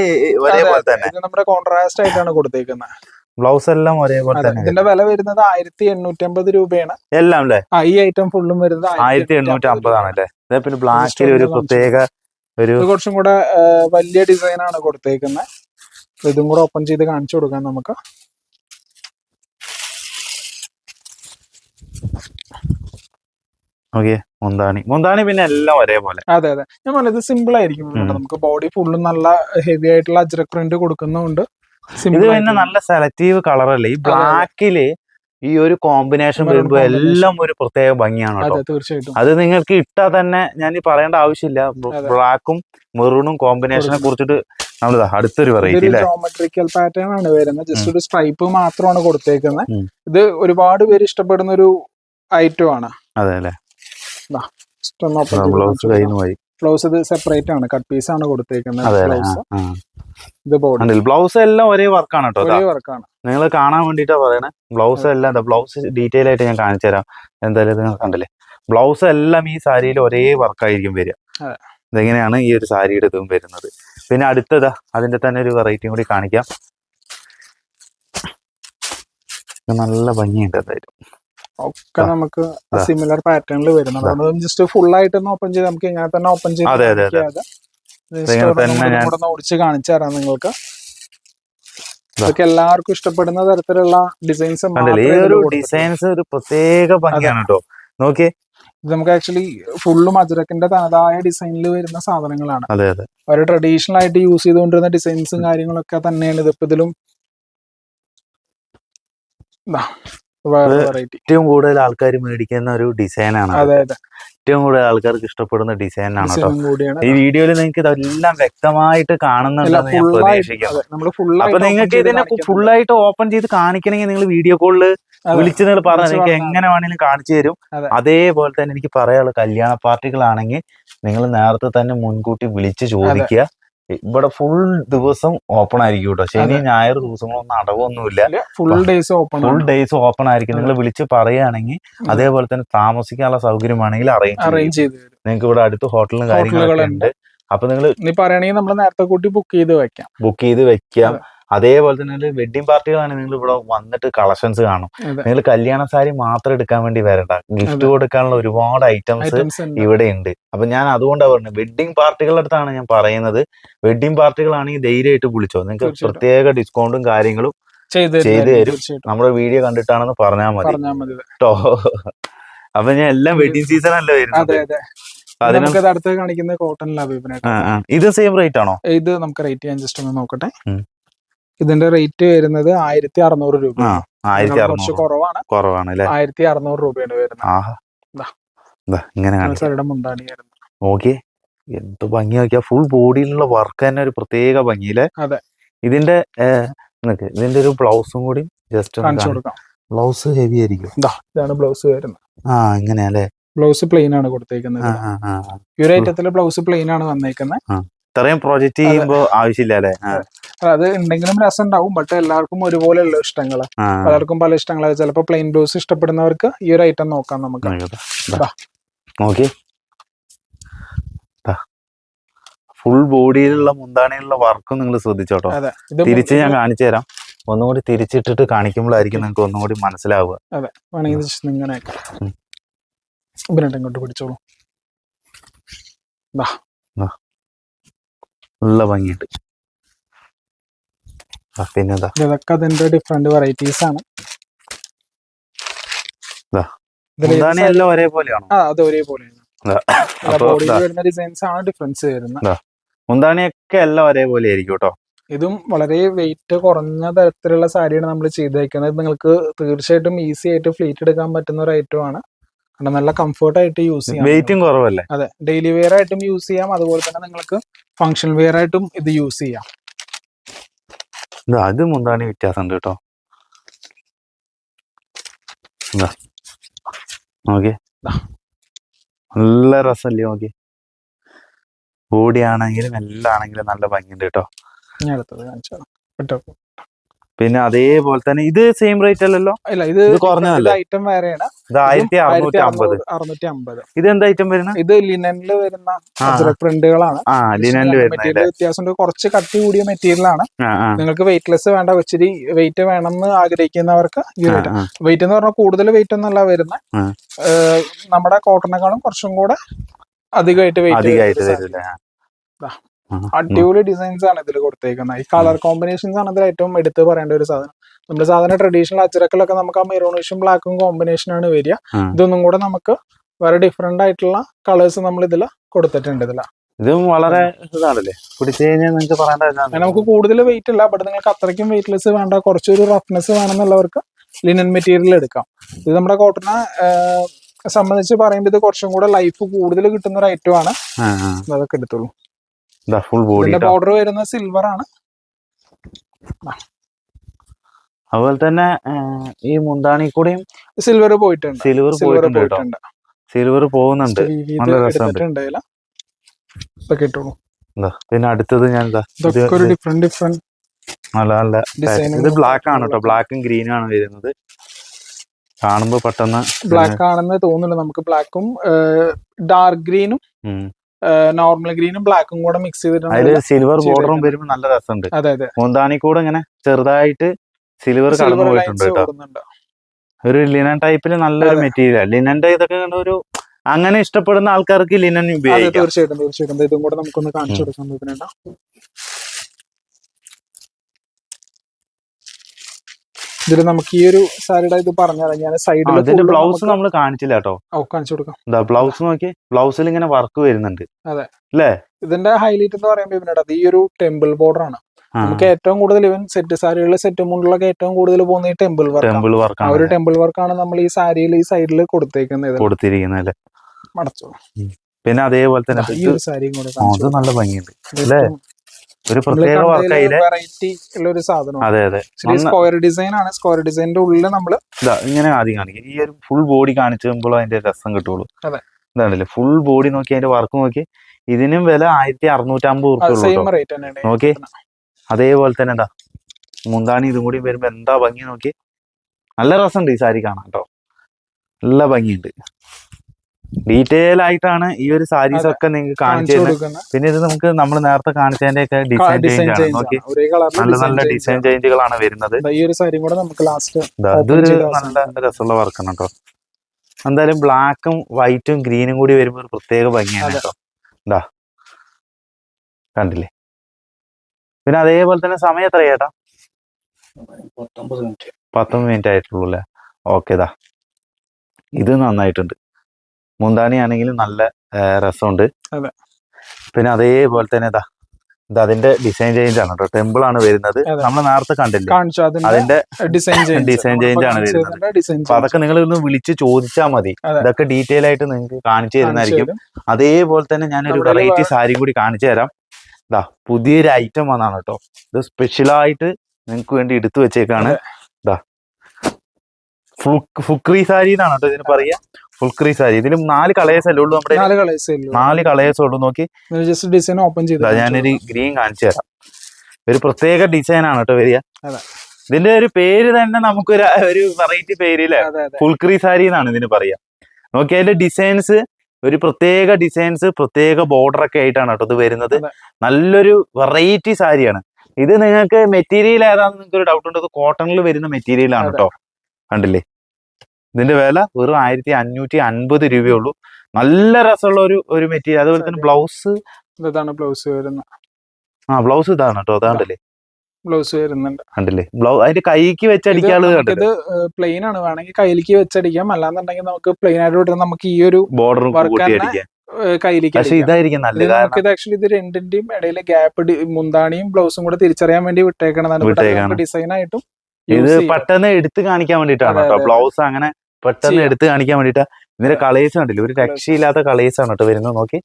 ഒരേപോലെ തന്നെ. നമ്മുടെ കോൺട്രാസ്റ്റ് ആയിട്ടാണ് കൊടുത്തേക്കുന്നത്. ബ്ലൗസ് എല്ലാം ഒരേപോലെ തന്നെ. ഇതിന്റെ വില വരുന്നത് ആയിരത്തി എണ്ണൂറ്റി അമ്പത് രൂപയാണ്. എല്ലാം അല്ലേ ഈ ഐറ്റം ഫുള്ളും വരുന്നത് ആയിരത്തി എണ്ണൂറ്റി അമ്പതാണ് അല്ലേ പിന്നെ ബ്ലാക്കിൽ ഒരു പ്രത്യേക ഒരു കുറച്ചും കൂടെ വലിയ ഡിസൈൻ ആണ് കൊടുത്തേക്കുന്നത്. ഇതും കൂടെ ഓപ്പൺ ചെയ്ത് കാണിച്ചു കൊടുക്കാം നമുക്ക്. ഓക്കെ മുന്താണി മുന്താണി പിന്നെ എല്ലാം ഒരേപോലെ. അതെ അതെ. ഞാൻ പറഞ്ഞത് സിമ്പിൾ ആയിരിക്കും. നമുക്ക് ബോഡി ഫുള്ളും നല്ല ഹെവി ആയിട്ടുള്ള അജ്രക് പ്രിന്റ് കൊടുക്കുന്നുണ്ട് ഇത് പിന്നെ നല്ല സെലക്റ്റീവ് കളർ അല്ലേ? ഈ ബ്ലാക്കിൽ ഈ ഒരു കോമ്പിനേഷൻ വരുമ്പോൾ വരുമ്പോ എല്ലാം ഒരു പ്രത്യേക ഭംഗിയാണ് കേട്ടോ. തീർച്ചയായിട്ടും. അത് നിങ്ങൾക്ക് ഇട്ടാ തന്നെ ഞാൻ ഈ പറയേണ്ട ആവശ്യമില്ല. ബ്ലാക്കും മെറൂണും കോമ്പിനേഷനെ കുറിച്ചിട്ട് നമ്മളിതാ അടുത്തൊരു വെറൈറ്റി ജോമെട്രിക്കൽ പാറ്റേൺ ആണ് വരുന്നത്. ജസ്റ്റ് ഒരു സ്ട്രൈപ്പ് മാത്രമാണ് കൊടുത്തേക്കുന്നത്. ഇത് ഒരുപാട് പേര് ഇഷ്ടപ്പെടുന്ന ഒരു ഐറ്റം ആണ്. അതെ അല്ലേ Just ഒന്ന് open ചെയ്ത് ബ്ലൗസ്. പോയി. ബ്ലൗസ് ഇത് സെപ്പറേറ്റ് ആണ്. കട്ട് പീസ് ആണ് കൊടുത്തേക്കുന്നത് ബ്ലൗസ് ഇത് കണ്ടില്ല? ബ്ലൗസ് എല്ലാം ഒരേ വർക്കാണ് കേട്ടോ ഒരേ വർക്കാണ് നിങ്ങൾ കാണാൻ വേണ്ടിട്ടാ പറയണേ. ബ്ലൗസ് എല്ലാം ബ്ലൗസ് ഡീറ്റെയിൽ ആയിട്ട് ഞാൻ കാണിച്ചു തരാം. എന്തായാലും നിങ്ങൾ കണ്ടില്ലേ? ബ്ലൗസ് എല്ലാം ഈ സാരിയിൽ ഒരേ വർക്കായിരിക്കും വരിക. ഇതെങ്ങനെയാണ് ഈ ഒരു സാരിയുടെ ഇതും വരുന്നത്? പിന്നെ അടുത്തതാ അതിന്റെ തന്നെ ഒരു വെറൈറ്റിയും കൂടി കാണിക്കാം. നല്ല ഭംഗിയുണ്ട് എന്തായാലും. ഒക്കെ നമുക്ക് സിമിലർ പാറ്റേണിൽ വരുന്നുണ്ട്. ജസ്റ്റ് ഫുൾ ആയിട്ട് ഒന്ന് ഓപ്പൺ ചെയ്ത് നമുക്ക് ഇങ്ങനെ തന്നെ ഓപ്പൺ ചെയ്ത് ഓടിച്ച് കാണിച്ചു തരാം നിങ്ങൾക്ക്. ഇതൊക്കെ എല്ലാവർക്കും ഇഷ്ടപ്പെടുന്ന തരത്തിലുള്ള ഡിസൈൻസ് ഒരു ഡിസൈൻസ് ഒരു പ്രത്യേക ഭംഗിയാണ് കേട്ടോ നോക്കിയേ. ഇത് നമുക്ക് ആക്ച്വലി ഫുള്ള് മധുരക്കിന്റെ തനതായ ഡിസൈനിൽ വരുന്ന സാധനങ്ങളാണ്. അവർ ട്രഡീഷണൽ ആയിട്ട് യൂസ് ചെയ്തുകൊണ്ടിരുന്ന ഡിസൈൻസും കാര്യങ്ങളൊക്കെ തന്നെയാണ് ഇതിപ്പോ ഇതിലും. ഏറ്റവും കൂടുതൽ ആൾക്കാർ മേടിക്കുന്ന ഒരു ഡിസൈനാണ് ഏറ്റവും കൂടുതൽ ആൾക്കാർക്ക് ഇഷ്ടപ്പെടുന്ന ഡിസൈനാണ് കേട്ടോ. ഈ വീഡിയോയിൽ നിങ്ങൾക്ക് ഇതെല്ലാം വ്യക്തമായിട്ട് കാണുന്നുണ്ടെന്ന് ഞാൻ പ്രതീക്ഷിക്കാം അപ്പൊ നിങ്ങൾക്ക് ഇതിനെ ഫുൾ ആയിട്ട് ഓപ്പൺ ചെയ്ത് കാണിക്കണമെങ്കിൽ നിങ്ങൾ വീഡിയോ കോളിൽ വിളിച്ച് നിങ്ങൾ പറഞ്ഞു നിങ്ങൾക്ക് എങ്ങനെ വേണമെങ്കിലും കാണിച്ചു തരും. അതേപോലെ തന്നെ എനിക്ക് പറയാനുള്ള കല്യാണ പാർട്ടികളാണെങ്കിൽ നിങ്ങൾ നേരത്തെ തന്നെ മുൻകൂട്ടി വിളിച്ച് ചോദിക്കുക. ഇവിടെ ഫുൾ ദിവസം ഓപ്പൺ ആയിരിക്കും കേട്ടോ ശനി ഞായർ ദിവസങ്ങളൊന്നും അടവൊന്നുമില്ല full days open full days open ആയിരിക്കും. നിങ്ങൾ വിളിച്ച് പറയുകയാണെങ്കിൽ അതേപോലെ തന്നെ താമസിക്കാനുള്ള സൗകര്യമാണെങ്കിൽ അറേഞ്ച് ചെയ്ത് നിങ്ങൾക്ക് ഇവിടെ അടുത്ത് ഹോട്ടലും കാര്യങ്ങളൊക്കെ. ഉണ്ട്. അപ്പൊ നിങ്ങൾ പറയുകയാണെങ്കിൽ നമ്മൾ നേരത്തെ കൂട്ടി ബുക്ക് ചെയ്ത് വെക്കാം. ബുക്ക് ചെയ്ത് വെക്കാം. അതേപോലെ തന്നെ വെഡ്ഡിംഗ് പാർട്ടികളാണ് നിങ്ങൾ ഇവിടെ വന്നിട്ട് കളക്ഷൻസ് കാണും. നിങ്ങൾ കല്യാണ സാരി മാത്രം എടുക്കാൻ വേണ്ടി വരണ്ട. ഗിഫ്റ്റ് കൊടുക്കാനുള്ള ഒരുപാട് ഐറ്റംസ് ഇവിടെ ഉണ്ട്. അപ്പൊ ഞാൻ അതുകൊണ്ടാണ് പറഞ്ഞത് വെഡ്ഡിംഗ് പാർട്ടികളുടെ അടുത്താണ് ഞാൻ പറയുന്നത്. വെഡിങ് പാർട്ടികളാണെങ്കിൽ ധൈര്യമായിട്ട് വിളിച്ചോ നിങ്ങൾക്ക് പ്രത്യേക ഡിസ്കൗണ്ടും കാര്യങ്ങളും ചെയ്ത് തരും. നമ്മുടെ വീഡിയോ കണ്ടിട്ടാണെന്ന് പറഞ്ഞാൽ മതി. കേട്ടോ അപ്പൊ ഞാൻ എല്ലാം വെഡ്ഡിംഗ് സീസൺ അല്ലേ വരുന്നത്? നമുക്കത് അടുത്ത് കാണിക്കുന്നത് കോട്ടൺ ആ. ഇത് സെയിം റേറ്റ് ആണോ? ഇത് നമുക്ക് റേറ്റ് ചെയ്യാൻ ജസ്റ്റ് ഒന്ന് നോക്കട്ടെ. ഇതിന്റെ റേറ്റ് വരുന്നത് ആയിരത്തി അറുന്നൂറ് രൂപ ആ ആയിരത്തി കുറച്ച് അറുന്നൂറ് കുറവാണ്. കുറവാണ് അല്ലേ? ആയിരത്തി അറുന്നൂറ് രൂപയാണ് വരുന്നത്. ആഹാ. ദാ. ദാ, ഇങ്ങനെ കാണിക്കാം. സാറിയുടെ മുണ്ടാണി വരുന്നത് ഓക്കെ എന്ത് ഭംഗി നോക്കിയാ ഫുൾ ബോഡിയിലുള്ള വർക്ക് തന്നെ ഒരു പ്രത്യേക ഭംഗിയിലെ അതെ. ഇതിന്റെ ഏഹ്, ഇതിന്റെ ഒരു ബ്ലൗസും കൂടി ജസ്റ്റ് കാണിച്ചു കൊടുക്കാം. ബ്ലൗസ് ഹെവി ആയിരിക്കും. ദാ, ഇതാണ് ബ്ലൗസ് വരുന്നത്. ആ ഇങ്ങനെയല്ലേ ബ്ലൗസ് പ്ലെയിൻ ആണ് കൊടുത്തേക്കുന്നത്. ആ, ആ, ആ, ആ. ഈ ഒരു ഐറ്റത്തിൽ ബ്ലൗസ് പ്ലെയിൻ ആണ് വന്നേക്കുന്നത് ഇത്രയും പ്രൊജക്ട് ചെയ്യുമ്പോ ആവശ്യമില്ല അല്ലേ അത് ഉണ്ടെങ്കിലും രസം ഉണ്ടാവും ബട്ട് എല്ലാവർക്കും ഒരുപോലെയുള്ള ഇഷ്ടങ്ങൾ പലർക്കും പല ഇഷ്ടങ്ങൾ ചിലപ്പോൾ പ്ലെയിൻ ബ്ലൗസ് ഇഷ്ടപ്പെടുന്നവർക്ക് ഈ ഒരു ഐറ്റം നോക്കാം നമുക്ക്. നോക്കി. ഫുൾ ബോഡിയിലുള്ള മുന്താണിയിലുള്ള വർക്കും നിങ്ങൾ ശ്രദ്ധിച്ചോട്ടോ. അതെ. തിരിച്ച് ഞാൻ കാണിച്ചു തരാം. ഒന്നുകൂടി തിരിച്ചിട്ടിട്ട് കാണിക്കുമ്പോഴായിരിക്കും നിങ്ങൾക്ക് ഒന്നുകൂടി മനസ്സിലാവുക. മനസ്സിലാവുക വേണമെങ്കിൽ ഇങ്ങനെ. ഇങ്ങോട്ട് പിടിച്ചോളൂ. നല്ല ഭംഗിയുണ്ട്. പിന്നെ ഇതൊക്കെ അതിന്റെ ഡിഫറെന്റ് വെറൈറ്റീസ് ആണ്. എല്ലാം ഒരേപോലെയാണോ? ആ അത് ഒരേപോലെയാണ്. ദാ, അപ്പൊ ബോഡിയിൽ ദാ, വരുന്ന ഡിസൈൻസ് ആണ് ഡിഫറൻസ് വരുന്നത് മുന്താണിയൊക്കെ എല്ലാം ഒരേപോലെ ആയിരിക്കും കേട്ടോ. ഇതും വളരെ വെയിറ്റ് കുറഞ്ഞ തരത്തിലുള്ള സാരിയാണ് നമ്മൾ ചെയ്തേക്കുന്നത്. നിങ്ങൾക്ക് തീർച്ചയായിട്ടും ഈസി ആയിട്ട് ഫ്ലീറ്റ് എടുക്കാൻ പറ്റുന്ന ഒരു ഐറ്റം ആണ്. കാരണം നല്ല കംഫർട്ട് ആയിട്ട് യൂസ് ചെയ്യാം. വെയിറ്റും കുറവല്ലേ? അതെ. ഡെയിലി വെയർ ആയിട്ടും യൂസ് ചെയ്യാം. അതുപോലെ തന്നെ നിങ്ങൾക്ക് ഫങ്ഷണൽ വെയർ ആയിട്ടും ഇത് യൂസ് ചെയ്യാം. അത് മുന്താണി വ്യത്യാസമുണ്ട് കേട്ടോ. ഓക്കെ. നല്ല രസമല്ലേ നോക്കി ബോഡി ആണെങ്കിലും എല്ലാം ആണെങ്കിലും നല്ല ഭംഗിയുണ്ട് കേട്ടോ. ഞാൻ അടുത്തത് കാണിച്ചു കേട്ടോ പിന്നെ അതേപോലെ തന്നെ ഇത് സെയിം റേറ്റ് അല്ലല്ലോ? ഇല്ല ഇത് കുറഞ്ഞതല്ലേ? ഐറ്റം വേറെയാണ് ഇത് ആയിരത്തി അറുന്നൂറ്റി അമ്പത്. അറുന്നൂറ്റി അമ്പത്. ഇത് എന്താ ഐറ്റം വരുന്ന? ഇത് ലിനനിൽ വരുന്ന. പ്രിന്റുകളാണ് ലിനനിൽ മെറ്റീരിയൽ വ്യത്യാസമുണ്ട്. കുറച്ച് കട്ടി കൂടിയ മെറ്റീരിയൽ ആണ്. നിങ്ങൾക്ക് വെയിറ്റ്ലെസ് വേണ്ട ഇച്ചിരി വെയിറ്റ് എന്ന് ആഗ്രഹിക്കുന്നവർക്ക് വെയിറ്റ് എന്ന് പറഞ്ഞാൽ കൂടുതൽ വെയിറ്റ് ഒന്നല്ല വരുന്ന. നമ്മുടെ കോട്ടണിനെക്കാളും കുറച്ചും കൂടെ അധികമായിട്ട് അധികമായിട്ട് വെയിറ്റ് വരില്ല. ദാ. ആ, അടിപൊളി ഡിസൈൻസ് ആണ് ഇതിൽ കൊടുത്തേക്കുന്നത്. ഈ കളർ കോമ്പിനേഷൻസ് ആണ് ഇതിൽ ഏറ്റവും എടുത്ത് പറയേണ്ട ഒരു സാധനം. നമ്മുടെ സാധാരണ ട്രഡീഷണൽ അച്ചിറക്കലൊക്കെ നമുക്ക് ആ മെറൂണിഷും ബ്ലാക്കും കോമ്പിനേഷൻ ആണ് വരിക. ഇതൊന്നും കൂടെ നമുക്ക് വേറെ ഡിഫറെന്റ് ആയിട്ടുള്ള കളേഴ്സ് നമ്മൾ ഇതിൽ കൊടുത്തിട്ടുണ്ട് ഇതിൽ ഇതും വളരെ ഇതാണല്ലേ? പിടിച്ചു കഴിഞ്ഞാൽ നിങ്ങൾക്ക് പറയേണ്ട നമുക്ക് കൂടുതൽ വെയിറ്റ് ഇല്ല ബട്ട് നിങ്ങൾക്ക് അത്രയ്ക്കും വെയിറ്റ്ലെസ് വേണ്ട. കുറച്ചൊരു റഫ്നെസ് വേണമെന്നുള്ളവർക്ക് ലിനൻ മെറ്റീരിയൽ എടുക്കാം. ഇത് നമ്മുടെ കോട്ടനെ സംബന്ധിച്ച് പറയുമ്പോൾ ഇത് കുറച്ചും കൂടെ ലൈഫ് കൂടുതൽ കിട്ടുന്ന ഒരു ഐറ്റം ആണ്. അതൊക്കെ എടുത്തോളൂ ഇതാ ഫുൾ ബോഡി ബോർഡർ വരുന്ന സിൽവർ ആണ്. അതുപോലെ തന്നെ ഈ മുന്താണി കൂടിയും സിൽവർ പോയിട്ടുണ്ട്. സിൽവർ പോയിട്ടുണ്ട് സിൽവർ പോകുന്നുണ്ട്. നല്ല രസമുണ്ട്. പിന്നെ അടുത്തത് ഞാൻ ഡിഫറെന്റ് ഡിഫറെന്റ് നല്ല നല്ല ഇത് ബ്ലാക്ക് ആണ് കേട്ടോ. ബ്ലാക്കും ഗ്രീനും ആണ് വരുന്നത്. കാണുമ്പോ പെട്ടെന്ന് ബ്ലാക്ക് ആണെന്ന് തോന്നുന്നുണ്ട് നമുക്ക് ബ്ലാക്കും ഡാർക്ക് ഗ്രീനും ഉം. നോർമൽ ഗ്രീനും ബ്ലാക്കും കൂടെ മിക്സ് ചെയ്തിട്ടുണ്ട്. സിൽവർ ബോർഡറും വരുമ്പോൾ നല്ല രസമുണ്ട്. അതെ അതെ. മുന്താണി കൂടെ ഇങ്ങനെ ചെറുതായിട്ട് സിൽവർ കടന്നു പോയിട്ടുണ്ട് കേട്ടോ. ഒരു ലിനൻ ടൈപ്പിൽ നല്ലൊരു മെറ്റീരിയൽ ലിനന്റെ ഇതൊക്കെ കണ്ട ഒരു അങ്ങനെ ഇഷ്ടപ്പെടുന്ന ആൾക്കാർക്ക് ലിനൻ ഉപയോഗിക്കാം. തീർച്ചയായിട്ടും തീർച്ചയായിട്ടും. ഇതും കൂടെ നമുക്കൊന്ന് കാണിച്ചു കൊടുക്കാൻ ഇതിൽ നമുക്ക് ഈ ഒരു സാരിയുടെ ഇത് പറഞ്ഞാൽ ഞാൻ സൈഡിൽ അതിന്റെ ബ്ലൗസ് നമ്മൾ കാണിച്ചില്ല കേട്ടോ. കാണിച്ചു കൊടുക്കാം. എന്താ ബ്ലൗസ് നോക്കി. ബ്ലൗസിൽ ഇങ്ങനെ വർക്ക് വരുന്നുണ്ട്. അതെ. അല്ലേ ഇതിന്റെ ഹൈലൈറ്റ് എന്ന് പറയുമ്പോൾ ഇവനോട് അത് ഈ ഒരു ടെമ്പിൾ ബോർഡർ ആണ്. നമുക്ക് ഏറ്റവും കൂടുതൽ ഇവൻ സെറ്റ് സാരികളിൽ സെറ്റ് മുണ്ടിലൊക്കെ ഏറ്റവും കൂടുതൽ പോകുന്ന ഈ ടെമ്പിൾ വർക്ക് ടെമ്പിൾ ആ ആണ് ഒരു ടെമ്പിൾ വർക്കാണ് നമ്മൾ ഈ സാരിയിൽ ഈ സൈഡിൽ കൊടുത്തേക്കുന്നത് കൊടുത്തിരിക്കുന്നത് അല്ലേ? മടച്ചോ. പിന്നെ അതേപോലെ തന്നെ ഈ ഒരു സാരിയും കൂടെ ആ, നല്ല ഭംഗിയുണ്ട്. അല്ലേ? ഒരു പ്രത്യേക വെറൈറ്റി ഉള്ള ഒരു സാധനം അതെ അതെ. സ്ക്വയർ ഡിസൈൻ ആണ്. സ്ക്വയർ ഡിസൈനിന്റെ ഉള്ളിൽ നമ്മൾ ഇങ്ങനെ ആദ്യം കാണിക്കും. ഈ ഒരു ഫുൾ ബോഡി കാണിച്ചു കഴിയുമ്പോൾ അതിന്റെ രസം കിട്ടുള്ളൂ. അതെ. ഇതാണല്ലേ? ഫുൾ ബോഡി നോക്കി അതിന്റെ വർക്ക് നോക്കി. ഇതിനും വില ആയിരത്തി അറുന്നൂറ്റമ്പത് തന്നെയാണ്. നോക്കി. അതേപോലെ തന്നെ എന്താ മുന്താണി ഇതും കൂടി വരുമ്പോ എന്താ ഭംഗി നോക്കി. നല്ല രസമുണ്ട് ഈ സാരി കാണാൻ കേട്ടോ. നല്ല ഭംഗിയുണ്ട്. ഡീറ്റെയിൽ ആയിട്ടാണ് ഈ ഒരു സാരീസ് ഒക്കെ നിങ്ങൾക്ക് കാണിച്ചു തരുന്നത്. പിന്നെ ഇത് നമുക്ക് നമ്മൾ നേരത്തെ കാണിച്ചതിന്റെ ഒക്കെ ഡിസൈൻ ചേഞ്ച് ആണ്. നോക്കി. നല്ല നല്ല ഡിസൈൻ ചേഞ്ചുകളാണ് വരുന്നത്. ഈ ഒരു സാരിയും കൂടെ നമുക്ക് ലാസ്റ്റ് അവസാനം. നല്ല രസമുള്ള വർക്കാണ് കേട്ടോ എന്തായാലും ബ്ലാക്കും വൈറ്റും ഗ്രീനും കൂടി വരുമ്പോൾ ഒരു പ്രത്യേക ഭംഗിയാണ്. കേട്ടോ എന്താ കണ്ടില്ലേ? പിന്നെ അതേപോലെ തന്നെ സമയം എത്ര ചേട്ടാ പത്തൊമ്പത് മിനിറ്റ് ആയിട്ടുള്ളൂ അല്ലേ? ഓക്കേതാ ഇത് നന്നായിട്ടുണ്ട്. മുന്താണി ആണെങ്കിലും നല്ല രസമുണ്ട്. പിന്നെ അതേപോലെ തന്നെ ഇതാ ഇത് അതിന്റെ ഡിസൈൻ ചേഞ്ച് ആണ് കേട്ടോ ടെമ്പിൾ ആണ് വരുന്നത്. നമ്മൾ നേരത്തെ കണ്ടില്ലേ? അതിന്റെ ഡിസൈൻ ഡിസൈൻ ചേഞ്ച് ആണ് വരുന്നത്. അപ്പൊ അതൊക്കെ നിങ്ങൾ ഒന്ന് വിളിച്ച് ചോദിച്ചാൽ മതി. ഇതൊക്കെ ഡീറ്റെയിൽ ആയിട്ട് നിങ്ങൾക്ക് കാണിച്ചു തരുന്നതായിരിക്കും. അതേപോലെ തന്നെ ഞാൻ ഒരു വെറൈറ്റി സാരി കൂടി കാണിച്ചു തരാം. ഇതാ പുതിയൊരു ഐറ്റം വന്നാണ് കേട്ടോ ഇത് സ്പെഷ്യലായിട്ട് നിങ്ങൾക്ക് വേണ്ടി എടുത്തു വെച്ചേക്കാണ്. ഫുക്രി സാരി എന്നാണ് കേട്ടോ ഇതിന് പറയാ. ഫുൾക്രി സാരി. ഇതിലും നാല് കളേഴ്സ് അല്ലേ ഉള്ളൂ നമ്മുടെ നാല് കളേഴ്സ് നാല് കളേഴ്സ് ഉള്ളൂ. നോക്കി. ജസ്റ്റ് ഡിസൈൻ ഓപ്പൺ ചെയ്തു ഞാനൊരു ഗ്രീൻ കാണിച്ചു തരാം. ഒരു പ്രത്യേക ഡിസൈൻ ആണ് കേട്ടോ വരിക. അതെ. ഇതിന്റെ ഒരു പേര് തന്നെ നമുക്കൊരു ഒരു വെറൈറ്റി പേരില്ലേ അതെ അതെ. ഫുൾക്രി സാരി എന്നാണ് ഇതിന് പറയാ. നോക്കി അതിന്റെ ഡിസൈൻസ് ഒരു പ്രത്യേക ഡിസൈൻസ് പ്രത്യേക ബോർഡർ ഒക്കെ ആയിട്ടാണ് കേട്ടോ ഇത് വരുന്നത്. നല്ലൊരു വെറൈറ്റി സാരിയാണ്. ഇത് നിങ്ങൾക്ക് മെറ്റീരിയൽ ഏതാണെന്ന് നിങ്ങൾക്ക് ഒരു ഡൗട്ട് ഉണ്ട് ഇത് കോട്ടണിൽ വരുന്ന മെറ്റീരിയൽ ആണ് കേട്ടോ. കണ്ടില്ലേ? ഇതിന്റെ വില വെറും ആയിരത്തി അഞ്ഞൂറ്റി അൻപത് രൂപയേ ഉള്ളൂ നല്ല രസമുള്ള ഒരു ഒരു മെറ്റീരിയൽ. അതുപോലെ തന്നെ ബ്ലൗസ്. ഇതാണ് ബ്ലൗസ് വരുന്നത്. ആ ബ്ലൗസ് ഇതാണ് കേട്ടോ. അതാണ്ടല്ലേ ബ്ലൗസ് വരുന്നുണ്ട്. കണ്ടില്ലേ? ബ്ലൗസ് അതിന്റെ കൈക്ക് വെച്ചടിക്കാനുള്ളത് ഇത് പ്ലെയിൻ ആണ്. വേണമെങ്കിൽ കൈയിലേക്ക് വെച്ചടിക്കാം അല്ലാന്നുണ്ടെങ്കിൽ നമുക്ക് പ്ലെയിൻ ആയിട്ട് വിട്ടാൽ നമുക്ക് ഈ ഒരു ബോർഡർ കയ്യിലേക്ക് പക്ഷെ. ഇതായിരിക്കും കാരണം നമുക്ക് ഇത് ആക്ച്വലി ഇത് രണ്ടിന്റെയും ഇടയിലെ ഗ്യാപ്പ് മുന്താണിയും ബ്ലൗസും കൂടെ തിരിച്ചറിയാൻ വേണ്ടി വിട്ടേക്കണതാണ്. വിട്ടേക്കാണ്. ഡിസൈൻ ആയിട്ടും ഇത്. പെട്ടെന്ന് എടുത്ത് കാണിക്കാൻ വേണ്ടിട്ടാണ് കേട്ടോ. ബ്ലൗസ് അങ്ങനെ പെട്ടെന്ന്. എടുത്ത് കാണിക്കാൻ വേണ്ടിട്ടാ ഇതിന്റെ കളേഴ്സ് കണ്ടില്ല? ഒരു രക്ഷയില്ലാത്ത കളേഴ്സ് ആണ് കേട്ടോ വരുന്നത്. നോക്കി.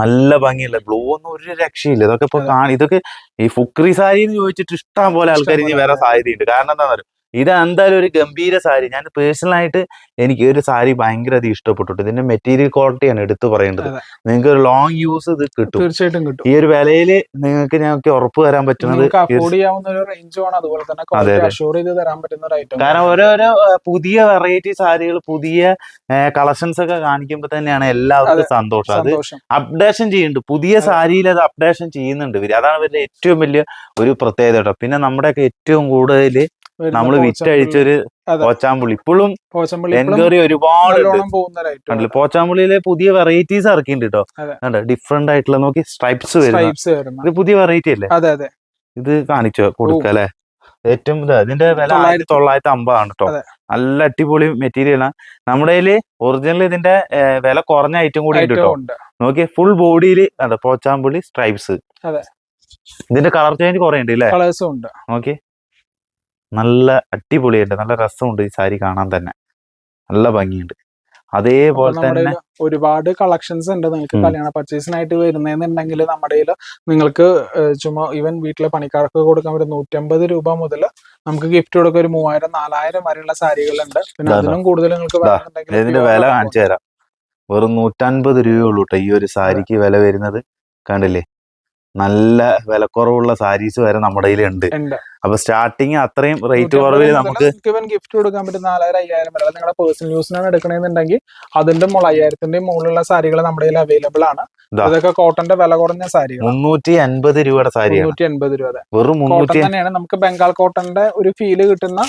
നല്ല ഭംഗിയല്ല ബ്ലൂ ഒന്നും ഒരു രക്ഷയില്ല. ഇതൊക്കെ ഇപ്പൊ. കാണി ഇതൊക്കെ ഈ ഫുക്രി സാരി എന്ന് ചോദിച്ചിട്ട് ഇഷ്ടം പോലെ ആൾക്കാർ ഇനി വേറെ വരാൻ. സാധ്യതയുണ്ട്. കാരണം എന്താണെന്ന് അറിയോ? ഇത് എന്തായാലും ഒരു ഗംഭീര സാരി. ഞാൻ പേഴ്സണൽ ആയിട്ട് എനിക്ക് ഒരു സാരി ഭയങ്കര അധികം ഇഷ്ടപ്പെട്ടു ഇതിന്റെ മെറ്റീരിയൽ ക്വാളിറ്റിയാണ് എടുത്തു പറയേണ്ടത്. നിങ്ങൾക്ക് ഒരു ലോങ് യൂസ് ഇത് കിട്ടും. തീർച്ചയായിട്ടും കിട്ടും. ഈ ഒരു വിലയിൽ നിങ്ങൾക്ക് ഞങ്ങൾക്ക് ഉറപ്പ് തരാൻ പറ്റുന്നത് അതെ, കാരണം ഓരോരോ പുതിയ വെറൈറ്റി സാരികൾ പുതിയ കളക്ഷൻസ് ഒക്കെ കാണിക്കുമ്പോൾ തന്നെയാണ് എല്ലാവർക്കും സന്തോഷം. അത് അപ്ഡേഷൻ ചെയ്യുന്നുണ്ട്. പുതിയ. സാരിയിൽ അത് അപ്ഡേഷൻ ചെയ്യുന്നുണ്ട് അതാണ് ഇവരുടെ ഏറ്റവും വലിയ ഒരു പ്രത്യേകത കേട്ടോ. പിന്നെ നമ്മുടെയൊക്കെ ഏറ്റവും കൂടുതൽ നമ്മൾ വിറ്റ് വിറ്റഴിച്ചൊരു. പോച്ചാമ്പുള്ളി ഇപ്പോഴും എൻക്വയറി ഒരുപാട് പോച്ചാമ്പുള്ളിയിലെ പുതിയ വെറൈറ്റീസ് ഇറക്കിയിട്ടുണ്ട് കേട്ടോ ഡിഫറെന്റ് ആയിട്ടുള്ള നോക്കി സ്ട്രൈപ്സ് വരുന്നത് ഇത് പുതിയ വെറൈറ്റി അല്ലേ? ഇത് കാണിച്ചോ? കൊടുക്കല്ലേ ഏറ്റവും ഇത് ഇതിന്റെ വില ആയിരത്തി തൊള്ളായിരത്തി- അമ്പതാണ് കേട്ടോ നല്ല അടിപൊളി മെറ്റീരിയൽ ആണ്. നമ്മുടെ കയ്യിൽ ഒറിജിനൽ ഇതിന്റെ വില കുറഞ്ഞ ഐറ്റം കൂടി ഉണ്ട് കേട്ടോ നോക്കിയേ ഫുൾ ബോഡിയിൽ പോച്ചാമ്പുള്ളി സ്ട്രൈപ്സ്. ഇതിന്റെ കളർ ചേഞ്ച് കുറെ ഉണ്ട് അല്ലേ കളേഴ്സും ഉണ്ട്. നോക്കി നല്ല അടിപൊളിയുണ്ട് നല്ല രസമുണ്ട് ഈ സാരി കാണാൻ തന്നെ. നല്ല ഭംഗിയുണ്ട്. അതേപോലെ തന്നെ ഒരുപാട് കളക്ഷൻസ് ഉണ്ട്. നിങ്ങൾക്ക്. കല്യാണ പർച്ചേസിനായിട്ട് വരുന്നതെന്നുണ്ടെങ്കിൽ നമ്മുടെ നിങ്ങൾക്ക് ചുമ്മാ ഈവൻ വീട്ടിലെ പണിക്കാർക്ക് കൊടുക്കാൻ ഒരു നൂറ്റമ്പത് രൂപ മുതൽ നമുക്ക് ഗിഫ്റ്റ് കൊടുക്കാൻ ഒരു മൂവായിരം നാലായിരം വരെയുള്ള സാരികളുണ്ട്. പിന്നെ അതിനും കൂടുതൽ നിങ്ങൾക്ക് ഇതിന്റെ വില കാണിച്ചു തരാം. വെറും നൂറ്റൻപത് രൂപയുള്ളൂ കേട്ടോ ഈ ഒരു സാരിക്ക് വില വരുന്നത്. കണ്ടില്ലേ? നല്ല വിലക്കുറവുള്ള സാരീസ് വരെ നമ്മുടെ കയ്യിൽ ഉണ്ട്. അപ്പൊ സ്റ്റാർട്ടിങ് അത്രയും റേറ്റ് 150 കുറവിൽ നമുക്ക് ഗിഫ്റ്റ് കൊടുക്കാൻ പറ്റും നാലായിരം അയ്യായിരം വരെ. നിങ്ങളുടെ പേഴ്സണൽ യൂസിനാണ് എടുക്കണമെന്നുണ്ടെങ്കിൽ അതിന്റെ മുകളിൽ അയ്യായിരത്തിന്റെ മുകളിലുള്ള സാരികൾ നമ്മുടെ കയ്യിൽ അവൈലബിൾ ആണ്. അതൊക്കെ ഇതൊക്കെ കോട്ടന്റെ വില കുറഞ്ഞ സാരി മുന്നൂറ്റി അൻപത് രൂപയുടെ സാരി മുന്നൂറ്റി അൻപത് രൂപ വെറും തന്നെയാണ്. നമുക്ക് ബംഗാൾ കോട്ടന്റെ ഒരു ഫീൽ കിട്ടുന്ന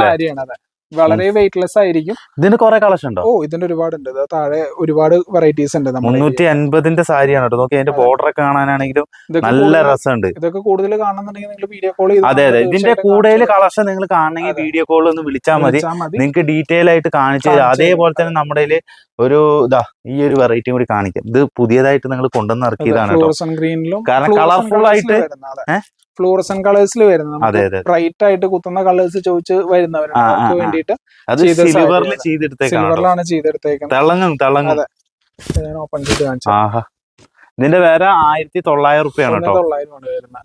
സാരിയാണ് അത്. വളരെ വെയിറ്റ്ലെസ് ആയിരിക്കും. ഇതിന് കുറെ കളക്ഷൻ ഉണ്ടോ? ഓ ഇതിന്റെ ഒരുപാട് ഉണ്ട്. താഴെ ഒരുപാട് വെറൈറ്റീസ് ഉണ്ട് മുന്നൂറ്റി അൻപതിന്റെ സാരിയാണ് കേട്ടോ. നോക്കി അതിന്റെ ബോർഡർ ഒക്കെ കാണാനാണെങ്കിലും നല്ല രസം രസമുണ്ട്. ഇതൊക്കെ കൂടുതൽ കാണുന്നുണ്ടെങ്കിൽ നിങ്ങൾ വീഡിയോ കോൾ അതെ അതെ. ഇതിന്റെ കൂടുതൽ കളക്ഷൻ നിങ്ങൾ കാണണമെങ്കിൽ വീഡിയോ കോൾ ഒന്ന് വിളിച്ചാൽ മതി. നിങ്ങൾക്ക് ഡീറ്റെയിൽ ആയിട്ട് കാണിച്ചു തരാം. അതേപോലെ തന്നെ നമ്മുടെ ഒരു ഇതാ ഈ ഒരു വെറൈറ്റിയും കൂടി കാണിക്കാം. ഇത് പുതിയതായിട്ട് നിങ്ങൾ കൊണ്ടുവന്ന് ഇറക്കിയതാണ് കേട്ടോ. കാരണം കളർഫുൾ ആയിട്ട്? ഫ്ലൂറസൻ കളേഴ്സിൽ വരുന്ന അതെ അതെ. ബ്രൈറ്റ് ആയിട്ട് കുത്തുന്ന കളേഴ്സ് ചോദിച്ച് വരുന്നവരാണ്. വേണ്ടിയിട്ട്. സിൽവറിലാണ് ചെയ്തെടുത്തേക്കുന്നത്. അതെ. ഓപ്പൺ ചെയ്ത് ഇതിന്റെ വില ആയിരത്തി തൊള്ളായിരം റുപ്യാണ് കേട്ടോ.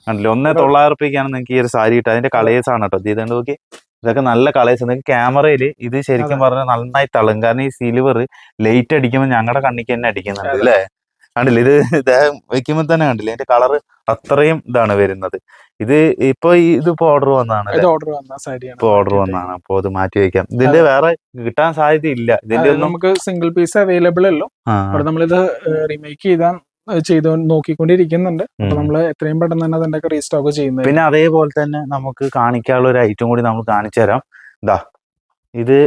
കണ്ടില്ലേ? ഒന്നേ തൊള്ളായിരം റുപ്യക്കാണ് നിങ്ങൾക്ക് ഈ ഒരു സാരി കിട്ടുക. അതിന്റെ കളേഴ്സ് ആണ് കേട്ടോ. ഇത് നോക്കി. ഇതൊക്കെ നല്ല കളേഴ്സ് നിങ്ങൾക്ക് ക്യാമറയിൽ ഇത് ശരിക്കും പറഞ്ഞാൽ നന്നായി തളും കാരണം ഈ സിൽവർ ലൈറ്റ് അടിക്കുമ്പോൾ ഞങ്ങളുടെ കണ്ണിക്ക് തന്നെ അടിക്കുന്നുണ്ട് അല്ലേ? കണ്ടില്ലേ? ഇത് ദേഹം വെക്കുമ്പോൾ തന്നെ കണ്ടില്ലേ? എന്റെ കളർ അത്രയും ഇതാണ് വരുന്നത്. ഇത് ഇപ്പൊ ഈ ഇതിപ്പോ ഓർഡർ വന്നതാണ് ഇത് ഓർഡർ വന്ന സാരിയാണ് ഇപ്പൊ ഓർഡർ വന്നതാണ്. അപ്പൊ അത് മാറ്റി വെക്കാം. ഇതിന്റെ വേറെ കിട്ടാൻ സാധ്യത ഇല്ല ഇതിന്റെ നമുക്ക് സിംഗിൾ പീസ് അവൈലബിൾ അല്ലോ. അവിടെ നമ്മളിത് റീമേക്ക് ചെയ്താൽ ചെയ്തു നോക്കിക്കൊണ്ടിരിക്കുന്നുണ്ട്. അപ്പൊ നമ്മൾ എത്രയും പെട്ടെന്ന് തന്നെ അതിന്റെ റീസ്റ്റോക്ക് ചെയ്യുന്നത്. പിന്നെ അതേപോലെ തന്നെ നമുക്ക് കാണിക്കാനുള്ള ഒരു ഐറ്റം കൂടി നമ്മൾ കാണിച്ചു തരാം ഇതാ ഇത്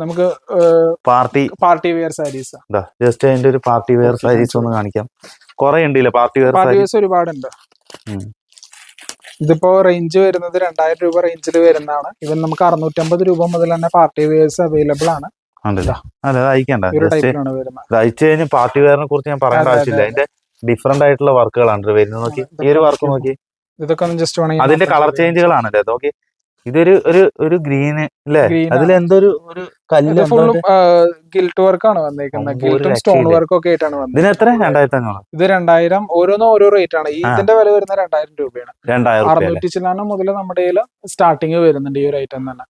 നമുക്ക് party party wear saris. Just അതിന്റെ ഒരു പാർട്ടി വെയർ സാരീസ് ഒന്ന് കാണിക്കാം. കുറെ ഉണ്ടല്ലേ party wear party sari wears ഒരുപാടുണ്ട്. ഇതിപ്പോ റേഞ്ച് വരുന്നത് രണ്ടായിരം രൂപ റേഞ്ചിൽ വരുന്നതാണ്. ഇവൻ നമുക്ക് അറുന്നൂറ്റമ്പത് രൂപ മുതൽ തന്നെ പാർട്ടി വെയർസ് അവൈലബിൾ ആണ്. അയച്ചു പാർട്ടി വെയറിനെ കുറിച്ച് ഞാൻ പറയേണ്ട ആവശ്യമില്ല. അതെ. അതിന്റെ ഡിഫറെന്റ് ആയിട്ടുള്ള വർക്കുകളാണ് വരുന്നത് നോക്കി. ഈ ഒരു വർക്ക് നോക്കി. ഇതൊക്കെ ഒന്ന് ജസ്റ്റ് അതിന്റെ കളർ ചേഞ്ചുകളാണ് നോക്കി. ഇതൊരു ഒരു ഒരു ഗ്രീന് അല്ലേ അതിലെന്തോ ഒരു ഒരു കല്ല് ഫുള്ളും ഗിൽട്ട് വർക്ക് ആണ് വന്നേക്കുന്നത് ഗിൽട്ടും സ്റ്റോൺ. വർക്കും ഒക്കെ ആയിട്ടാണ് ഇതിന് വന്നത്. എത്ര രണ്ടായിരത്തി അഞ്ഞൂറ് ഇത് രണ്ടായിരം ഓരോന്നും ഓരോ റേറ്റ് ആണ്. ഇതിന്റെ വില വരുന്ന രണ്ടായിരം രൂപയാണ്. അറുന്നൂറ്റി ചില്ലാനം മുതൽ നമ്മുടെ കയ്യിൽ സ്റ്റാർട്ടിങ് വരുന്നുണ്ട് ഈ ഒരു ഐറ്റം തന്നെ.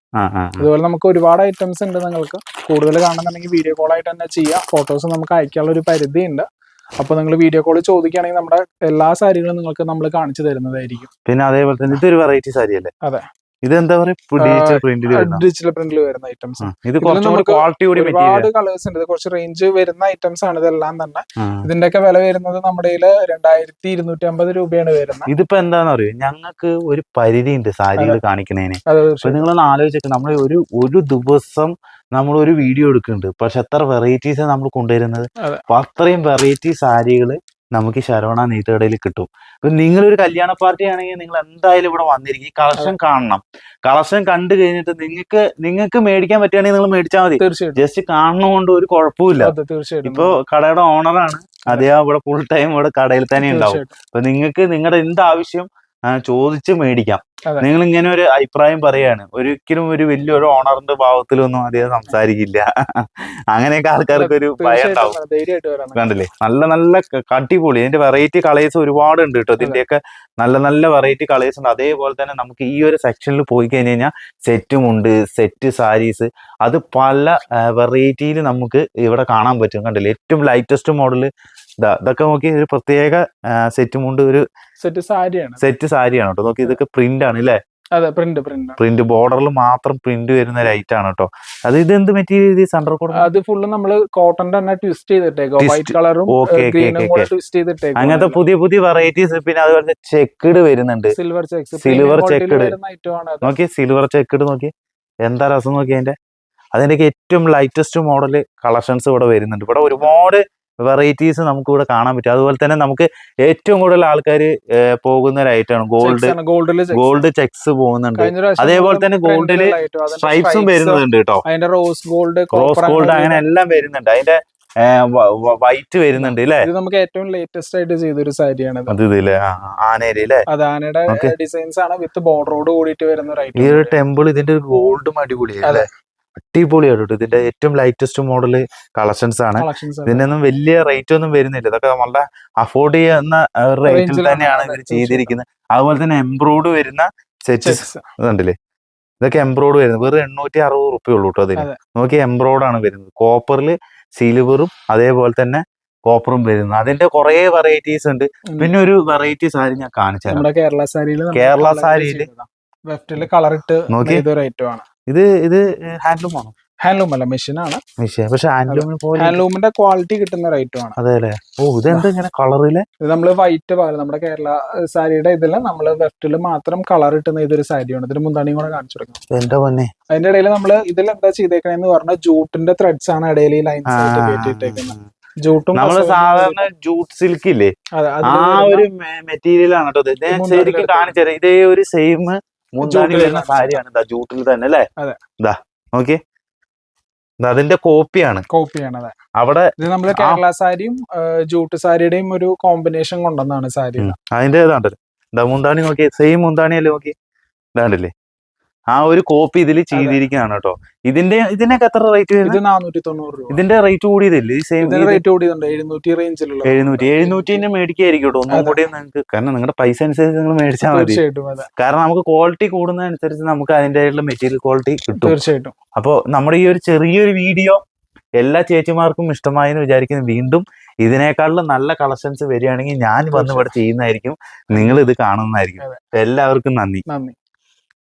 അതുപോലെ നമുക്ക് ഒരുപാട് ഐറ്റംസ് ഉണ്ട് നിങ്ങൾക്ക്. കൂടുതൽ കാണുന്നുണ്ടെങ്കിൽ വീഡിയോ കോൾ ആയിട്ട് തന്നെ ചെയ്യാം. ഫോട്ടോസ് നമുക്ക് അയക്കാനുള്ള ഒരു പരിധി ഉണ്ട് അപ്പൊ നിങ്ങൾ വീഡിയോ കോൾ ചോദിക്കുകയാണെങ്കിൽ നമ്മുടെ എല്ലാ സാരികളും നിങ്ങൾക്ക് നമ്മൾ കാണിച്ചു തരുന്നതായിരിക്കും. പിന്നെ അതേപോലെ തന്നെ ഇതൊരു വെറൈറ്റി സാരി അല്ലേ അതെ. ഇത് എന്താ പറയാ ഡിജിറ്റൽ പ്രിന്റിൽ വരുന്ന. ഡിജിറ്റൽ പ്രിന്റിൽ വരുന്ന ഐറ്റംസ് ഇത് ക്വാളിറ്റി കൂടി ഒരുപാട് കളേഴ്സ് ഉണ്ട്. ഇത് കുറച്ച് റേഞ്ച് വരുന്ന ഐറ്റംസ് ആണ് ഇതെല്ലാം തന്നെ. ഇതിന്റെയൊക്കെ വില വരുന്നത് നമ്മുടെ രണ്ടായിരത്തി ഇരുന്നൂറ്റി അമ്പത് രൂപയാണ് വരുന്നത്. ഇതിപ്പോ എന്താന്ന് പറയുക ഞങ്ങൾക്ക് ഒരു പരിധി ഉണ്ട് സാരികൾ കാണിക്കുന്നതിന് നിങ്ങളൊന്ന് ആലോചിച്ചിട്ട് നമ്മൾ ഒരു ഒരു ദിവസം നമ്മൾ ഒരു വീഡിയോ എടുക്കുന്നുണ്ട്. പക്ഷെ എത്ര വെറൈറ്റീസ് നമ്മൾ കൊണ്ടുവരുന്നത്? അപ്പൊ അത്രയും വെറൈറ്റി സാരികൾ നമുക്ക് ഈ ശരവണ നെയ്ത്തുകടയിൽ കിട്ടും. ഇപ്പൊ നിങ്ങളൊരു കല്യാണ പാർട്ടി ആണെങ്കിൽ നിങ്ങൾ എന്തായാലും ഇവിടെ വന്നിരിക്കും. ഈ കളക്ഷൻ കാണണം. കളക്ഷൻ കണ്ടു കഴിഞ്ഞിട്ട് നിങ്ങൾക്ക് നിങ്ങൾക്ക് മേടിക്കാൻ പറ്റുകയാണെങ്കിൽ നിങ്ങൾ മേടിച്ചാൽ മതി. ജസ്റ്റ് കാണുന്നതുകൊണ്ട് ഒരു കുഴപ്പമില്ല അതെ ഇപ്പൊ കടയുടെ ഓണറാണ്. അദ്ദേഹം ഇവിടെ ഫുൾ ടൈം ഇവിടെ കടയിൽ തന്നെ ഉണ്ടാവും. അപ്പൊ നിങ്ങൾക്ക് നിങ്ങളുടെ എന്താവശ്യം ചോദിച്ച് മേടിക്കാം. അതെ. നിങ്ങൾ ഇങ്ങനെ ഒരു അഭിപ്രായം പറയാണ്. ഒരിക്കലും ഒരു വലിയൊരു ഓണറിന്റെ ഭാവത്തിലൊന്നും അദ്ദേഹം സംസാരിക്കില്ല. അങ്ങനെയൊക്കെ ആൾക്കാർക്ക് ഒരു ഭയം ഉണ്ടാവും. കണ്ടില്ലേ? നല്ല നല്ല കടിപൊളി അടിപൊളി ഇതിന്റെ വെറൈറ്റി കളേഴ്സ് ഒരുപാട് ഉണ്ട് കേട്ടോ ഇതിന്റെയൊക്കെ നല്ല നല്ല വെറൈറ്റി കളേഴ്സ് ഉണ്ട്. അതേപോലെ തന്നെ നമുക്ക് ഈ ഒരു സെക്ഷനിൽ പോയി കഴിഞ്ഞ് കഴിഞ്ഞാൽ സെറ്റും ഉണ്ട്. സെറ്റ് സാരീസ് അത് പല വെറൈറ്റിയിൽ നമുക്ക് ഇവിടെ കാണാൻ പറ്റും. കണ്ടില്ലേ? ഏറ്റവും ലൈറ്റസ്റ്റ് മോഡൽ ഇതൊക്കെ നോക്കി ഒരു പ്രത്യേക സെറ്റും മുണ്ട് ഒരു സെറ്റ് സാരിയാണ്. സെറ്റ് സാരിയാണ് കേട്ടോ നോക്കി ഇതൊക്കെ പ്രിന്റ് ആണ് അല്ലേ അതെ പ്രിന്റ് പ്രിന്റ്. പ്രിന്റ് ബോർഡറിൽ മാത്രം പ്രിന്റ് വരുന്ന ഒരു ഐറ്റം ആണ് കേട്ടോ അത് ഇത് എന്ത് മെറ്റീരിയൽ സെന്റർ സെൻട്രൽ കോഡ് അത് ഫുള്ള് നമ്മൾ കോട്ടൺ തന്നെ ട്വിസ്റ്റ് ചെയ്തിട്ടേക്കോ. വൈറ്റ് കളറും ഗ്രീനും കൂടെ ട്വിസ്റ്റ് ചെയ്തിട്ടേക്കോ അങ്ങനത്തെ പുതിയ പുതിയ വെറൈറ്റീസ് പിന്നെ അതുപോലെ ചെക്കിഡ് വരുന്നുണ്ട്. സിൽവർ ചെക്ക് സിൽവർ ചെക്ക്ഡ് നോക്കി സിൽവർ ചെക്കിഡ് നോക്കി. എന്താ രസം നോക്കി അതിന്റെ? അതിന്റെ ഏറ്റവും ലൈറ്റസ്റ്റ് മോഡൽ കളക്ഷൻസ് ഇവിടെ വരുന്നുണ്ട്. ഇവിടെ ഒരുപാട് വെറൈറ്റീസ് നമുക്ക് ഇവിടെ കാണാൻ പറ്റും. അതുപോലെ തന്നെ നമുക്ക് ഏറ്റവും കൂടുതൽ ആൾക്കാർ പോകുന്ന ഒരു ഐറ്റമാണ് ഗോൾഡ് ഗോൾഡിൽ ഗോൾഡ് ചെക്സ് പോകുന്നുണ്ട്. അതേപോലെ തന്നെ അതിന്റെ സ്ട്രൈപ്സും വരുന്നുണ്ട് കേട്ടോ. അതിന്റെ റോസ് ഗോൾഡ് റോസ് ഗോൾഡ് അങ്ങനെ എല്ലാം വരുന്നുണ്ട്. അതിന്റെ വൈറ്റ് വരുന്നുണ്ട് അല്ലേ ഇത് നമുക്ക് ഏറ്റവും ലേറ്റസ്റ്റ് ആയിട്ട് ചെയ്തൊരു സാരിയാണ് അത് ഇതില്ലേ ആനേരി അല്ലേ അത് ആനയുടെ ഡിസൈൻസ് ആണ്. വിത്ത് ബോർഡറോട് കൂടിയിട്ട് വരുന്ന ഒരു ഈ ഒരു ടെമ്പിൾ ഇതിന്റെ ഒരു ഗോൾഡും അടിപൊളിയാണ് അടിപൊളിയാണ് കേട്ടോ ഇതിന്റെ ഏറ്റവും ലൈറ്റസ്റ്റ് മോഡൽ കളക്ഷൻസ് ആണ്. ഇതിനൊന്നും വലിയ റേറ്റ് ഒന്നും വരുന്നില്ല. ഇതൊക്കെ നമ്മളുടെ അഫോർഡ് ചെയ്യുന്ന റേറ്റിൽ തന്നെയാണ് ഇവർ ചെയ്തിരിക്കുന്നത്. അതുപോലെ തന്നെ എംബ്രോയ്ഡ് വരുന്ന സെറ്റ്സ് ഇതുണ്ടല്ലേ? ഇതൊക്കെ എംബ്രോയ്ഡ് വരുന്നത്. വെറും എണ്ണൂറ്റി അറുപത് റുപ്യ ഉള്ളൂ കേട്ടോ അതിന്. അതെ. നോക്കി എംബ്രോയ്ഡ് ആണ് വരുന്നത്. കോപ്പറിൽ സിൽവറും അതേപോലെ തന്നെ കോപ്പറും വരുന്നത്. അതിന്റെ കുറെ വെറൈറ്റീസ് ഉണ്ട്. പിന്നെ ഒരു വെറൈറ്റി സാരി ഞാൻ കാണിച്ചു കേരള സാരിയിൽ കേരള സാരിയിൽ ലെഫ്റ്റിൽ കളർ ഇട്ട് നോക്കി. ഐറ്റം ആണ്. ഇത് ഇത് ഹാൻഡ്ലൂം ആണോ? ഹാൻഡ്ലൂം അല്ല മെഷീൻ ആണ് മെഷീൻ പക്ഷെ ഹാൻഡ്ലൂമിന് പോലെ ഹാൻഡ്ലൂമിന്റെ ക്വാളിറ്റി കിട്ടുന്ന റേറ്റും ആണ്. അതെ അല്ലേ? ഓ ഇതെന്താ ഇങ്ങനെ കളറിൽ? ഇത് നമ്മൾ വൈറ്റ് പകൽ നമ്മുടെ കേരള സാരിയുടെ ഇതിൽ നമ്മൾ വെഫ്റ്റിൽ മാത്രം കളർ ഇട്ടുന്ന ഇതൊരു സാരിയാണ്. ഇതിന് മുന്താണിയും കൂടെ കാണിച്ചു കൊടുക്കണം എന്റെ പൊന്നെ അതിന്റെ ഇടയിൽ നമ്മൾ ഇതിൽ എന്താ ചെയ്തേക്കണെന്ന് പറഞ്ഞാൽ ജൂട്ടിന്റെ ത്രെഡ്സ് ആണ് ഇടയിൽ ഈ ലൈൻസ് ആയിട്ട് കയറ്റിയിട്ടേക്കുന്നത് ജൂട്ടും നമ്മൾ സാധാരണ ജൂട്ട് സിൽക്ക് ഇല്ലേ? ആ ഒരു മെറ്റീരിയൽ ആണ് കേട്ടോ ശരിക്കും. കാണിച്ചു ഇതേ ഒരു സെയിം മുന്താണി വരുന്ന സാരിയാണ് ഇതാ ജൂട്ടിൽ തന്നെ അല്ലേ. ഇതാ നോക്കി അതിന്റെ കോപ്പിയാണ് കോപ്പിയാണ് അതെ. അവിടെ നമ്മൾ കേരള സാരിയും ജൂട്ട് സാരിയുടെയും ഒരു കോമ്പിനേഷൻ കൊണ്ടുവന്നാണ് സാരി അതിന്റെ ഇതാണ്ടല്ലോ ഇതാ മുന്താണി നോക്കി സെയിം മുന്താണി അല്ലേ നോക്കി ഇതാണ്ടല്ലേ? ആ ഒരു കോപ്പി ഇതിൽ ചെയ്തിരിക്കുകയാണ് കേട്ടോ. ഇതിന്റെ ഇതിനൊക്കെ എത്ര റേറ്റ് ഇത് വരുന്നത് നാനൂറ്റി തൊണ്ണൂറ് രൂപ. ഇതിന്റെ റേറ്റ് കൂടിയതില്ലേ? ഈ സെയിം റേറ്റ് എഴുന്നൂറ്റി റേഞ്ചിലുള്ള എഴുന്നൂറ്റി എഴുന്നൂറ്റിന്റെ മേടിക്കായിരിക്കും കേട്ടോ. ഒന്നും കൂടി നിങ്ങൾക്ക്. കാരണം നിങ്ങളുടെ പൈസ അനുസരിച്ച് നിങ്ങൾ മേടിച്ചാൽ മതി. കാരണം നമുക്ക് ക്വാളിറ്റി കൂടുന്നതനുസരിച്ച് നമുക്ക് അതിന്റെ മെറ്റീരിയൽ ക്വാളിറ്റി കിട്ടും. തീർച്ചയായിട്ടും. അപ്പോൾ നമ്മുടെ ഈ ഒരു ചെറിയൊരു വീഡിയോ എല്ലാ ചേച്ചിമാർക്കും ഇഷ്ടമായി എന്ന് വിചാരിക്കുന്നു. വീണ്ടും ഇതിനേക്കാളും നല്ല കളക്ഷൻസ് വരികയാണെങ്കിൽ ഞാൻ വന്ന് ഇവിടെ ചെയ്യുന്നതായിരിക്കും. നിങ്ങൾ ഇത് കാണുന്നതായിരിക്കും എല്ലാവർക്കും നന്ദി. നന്ദി.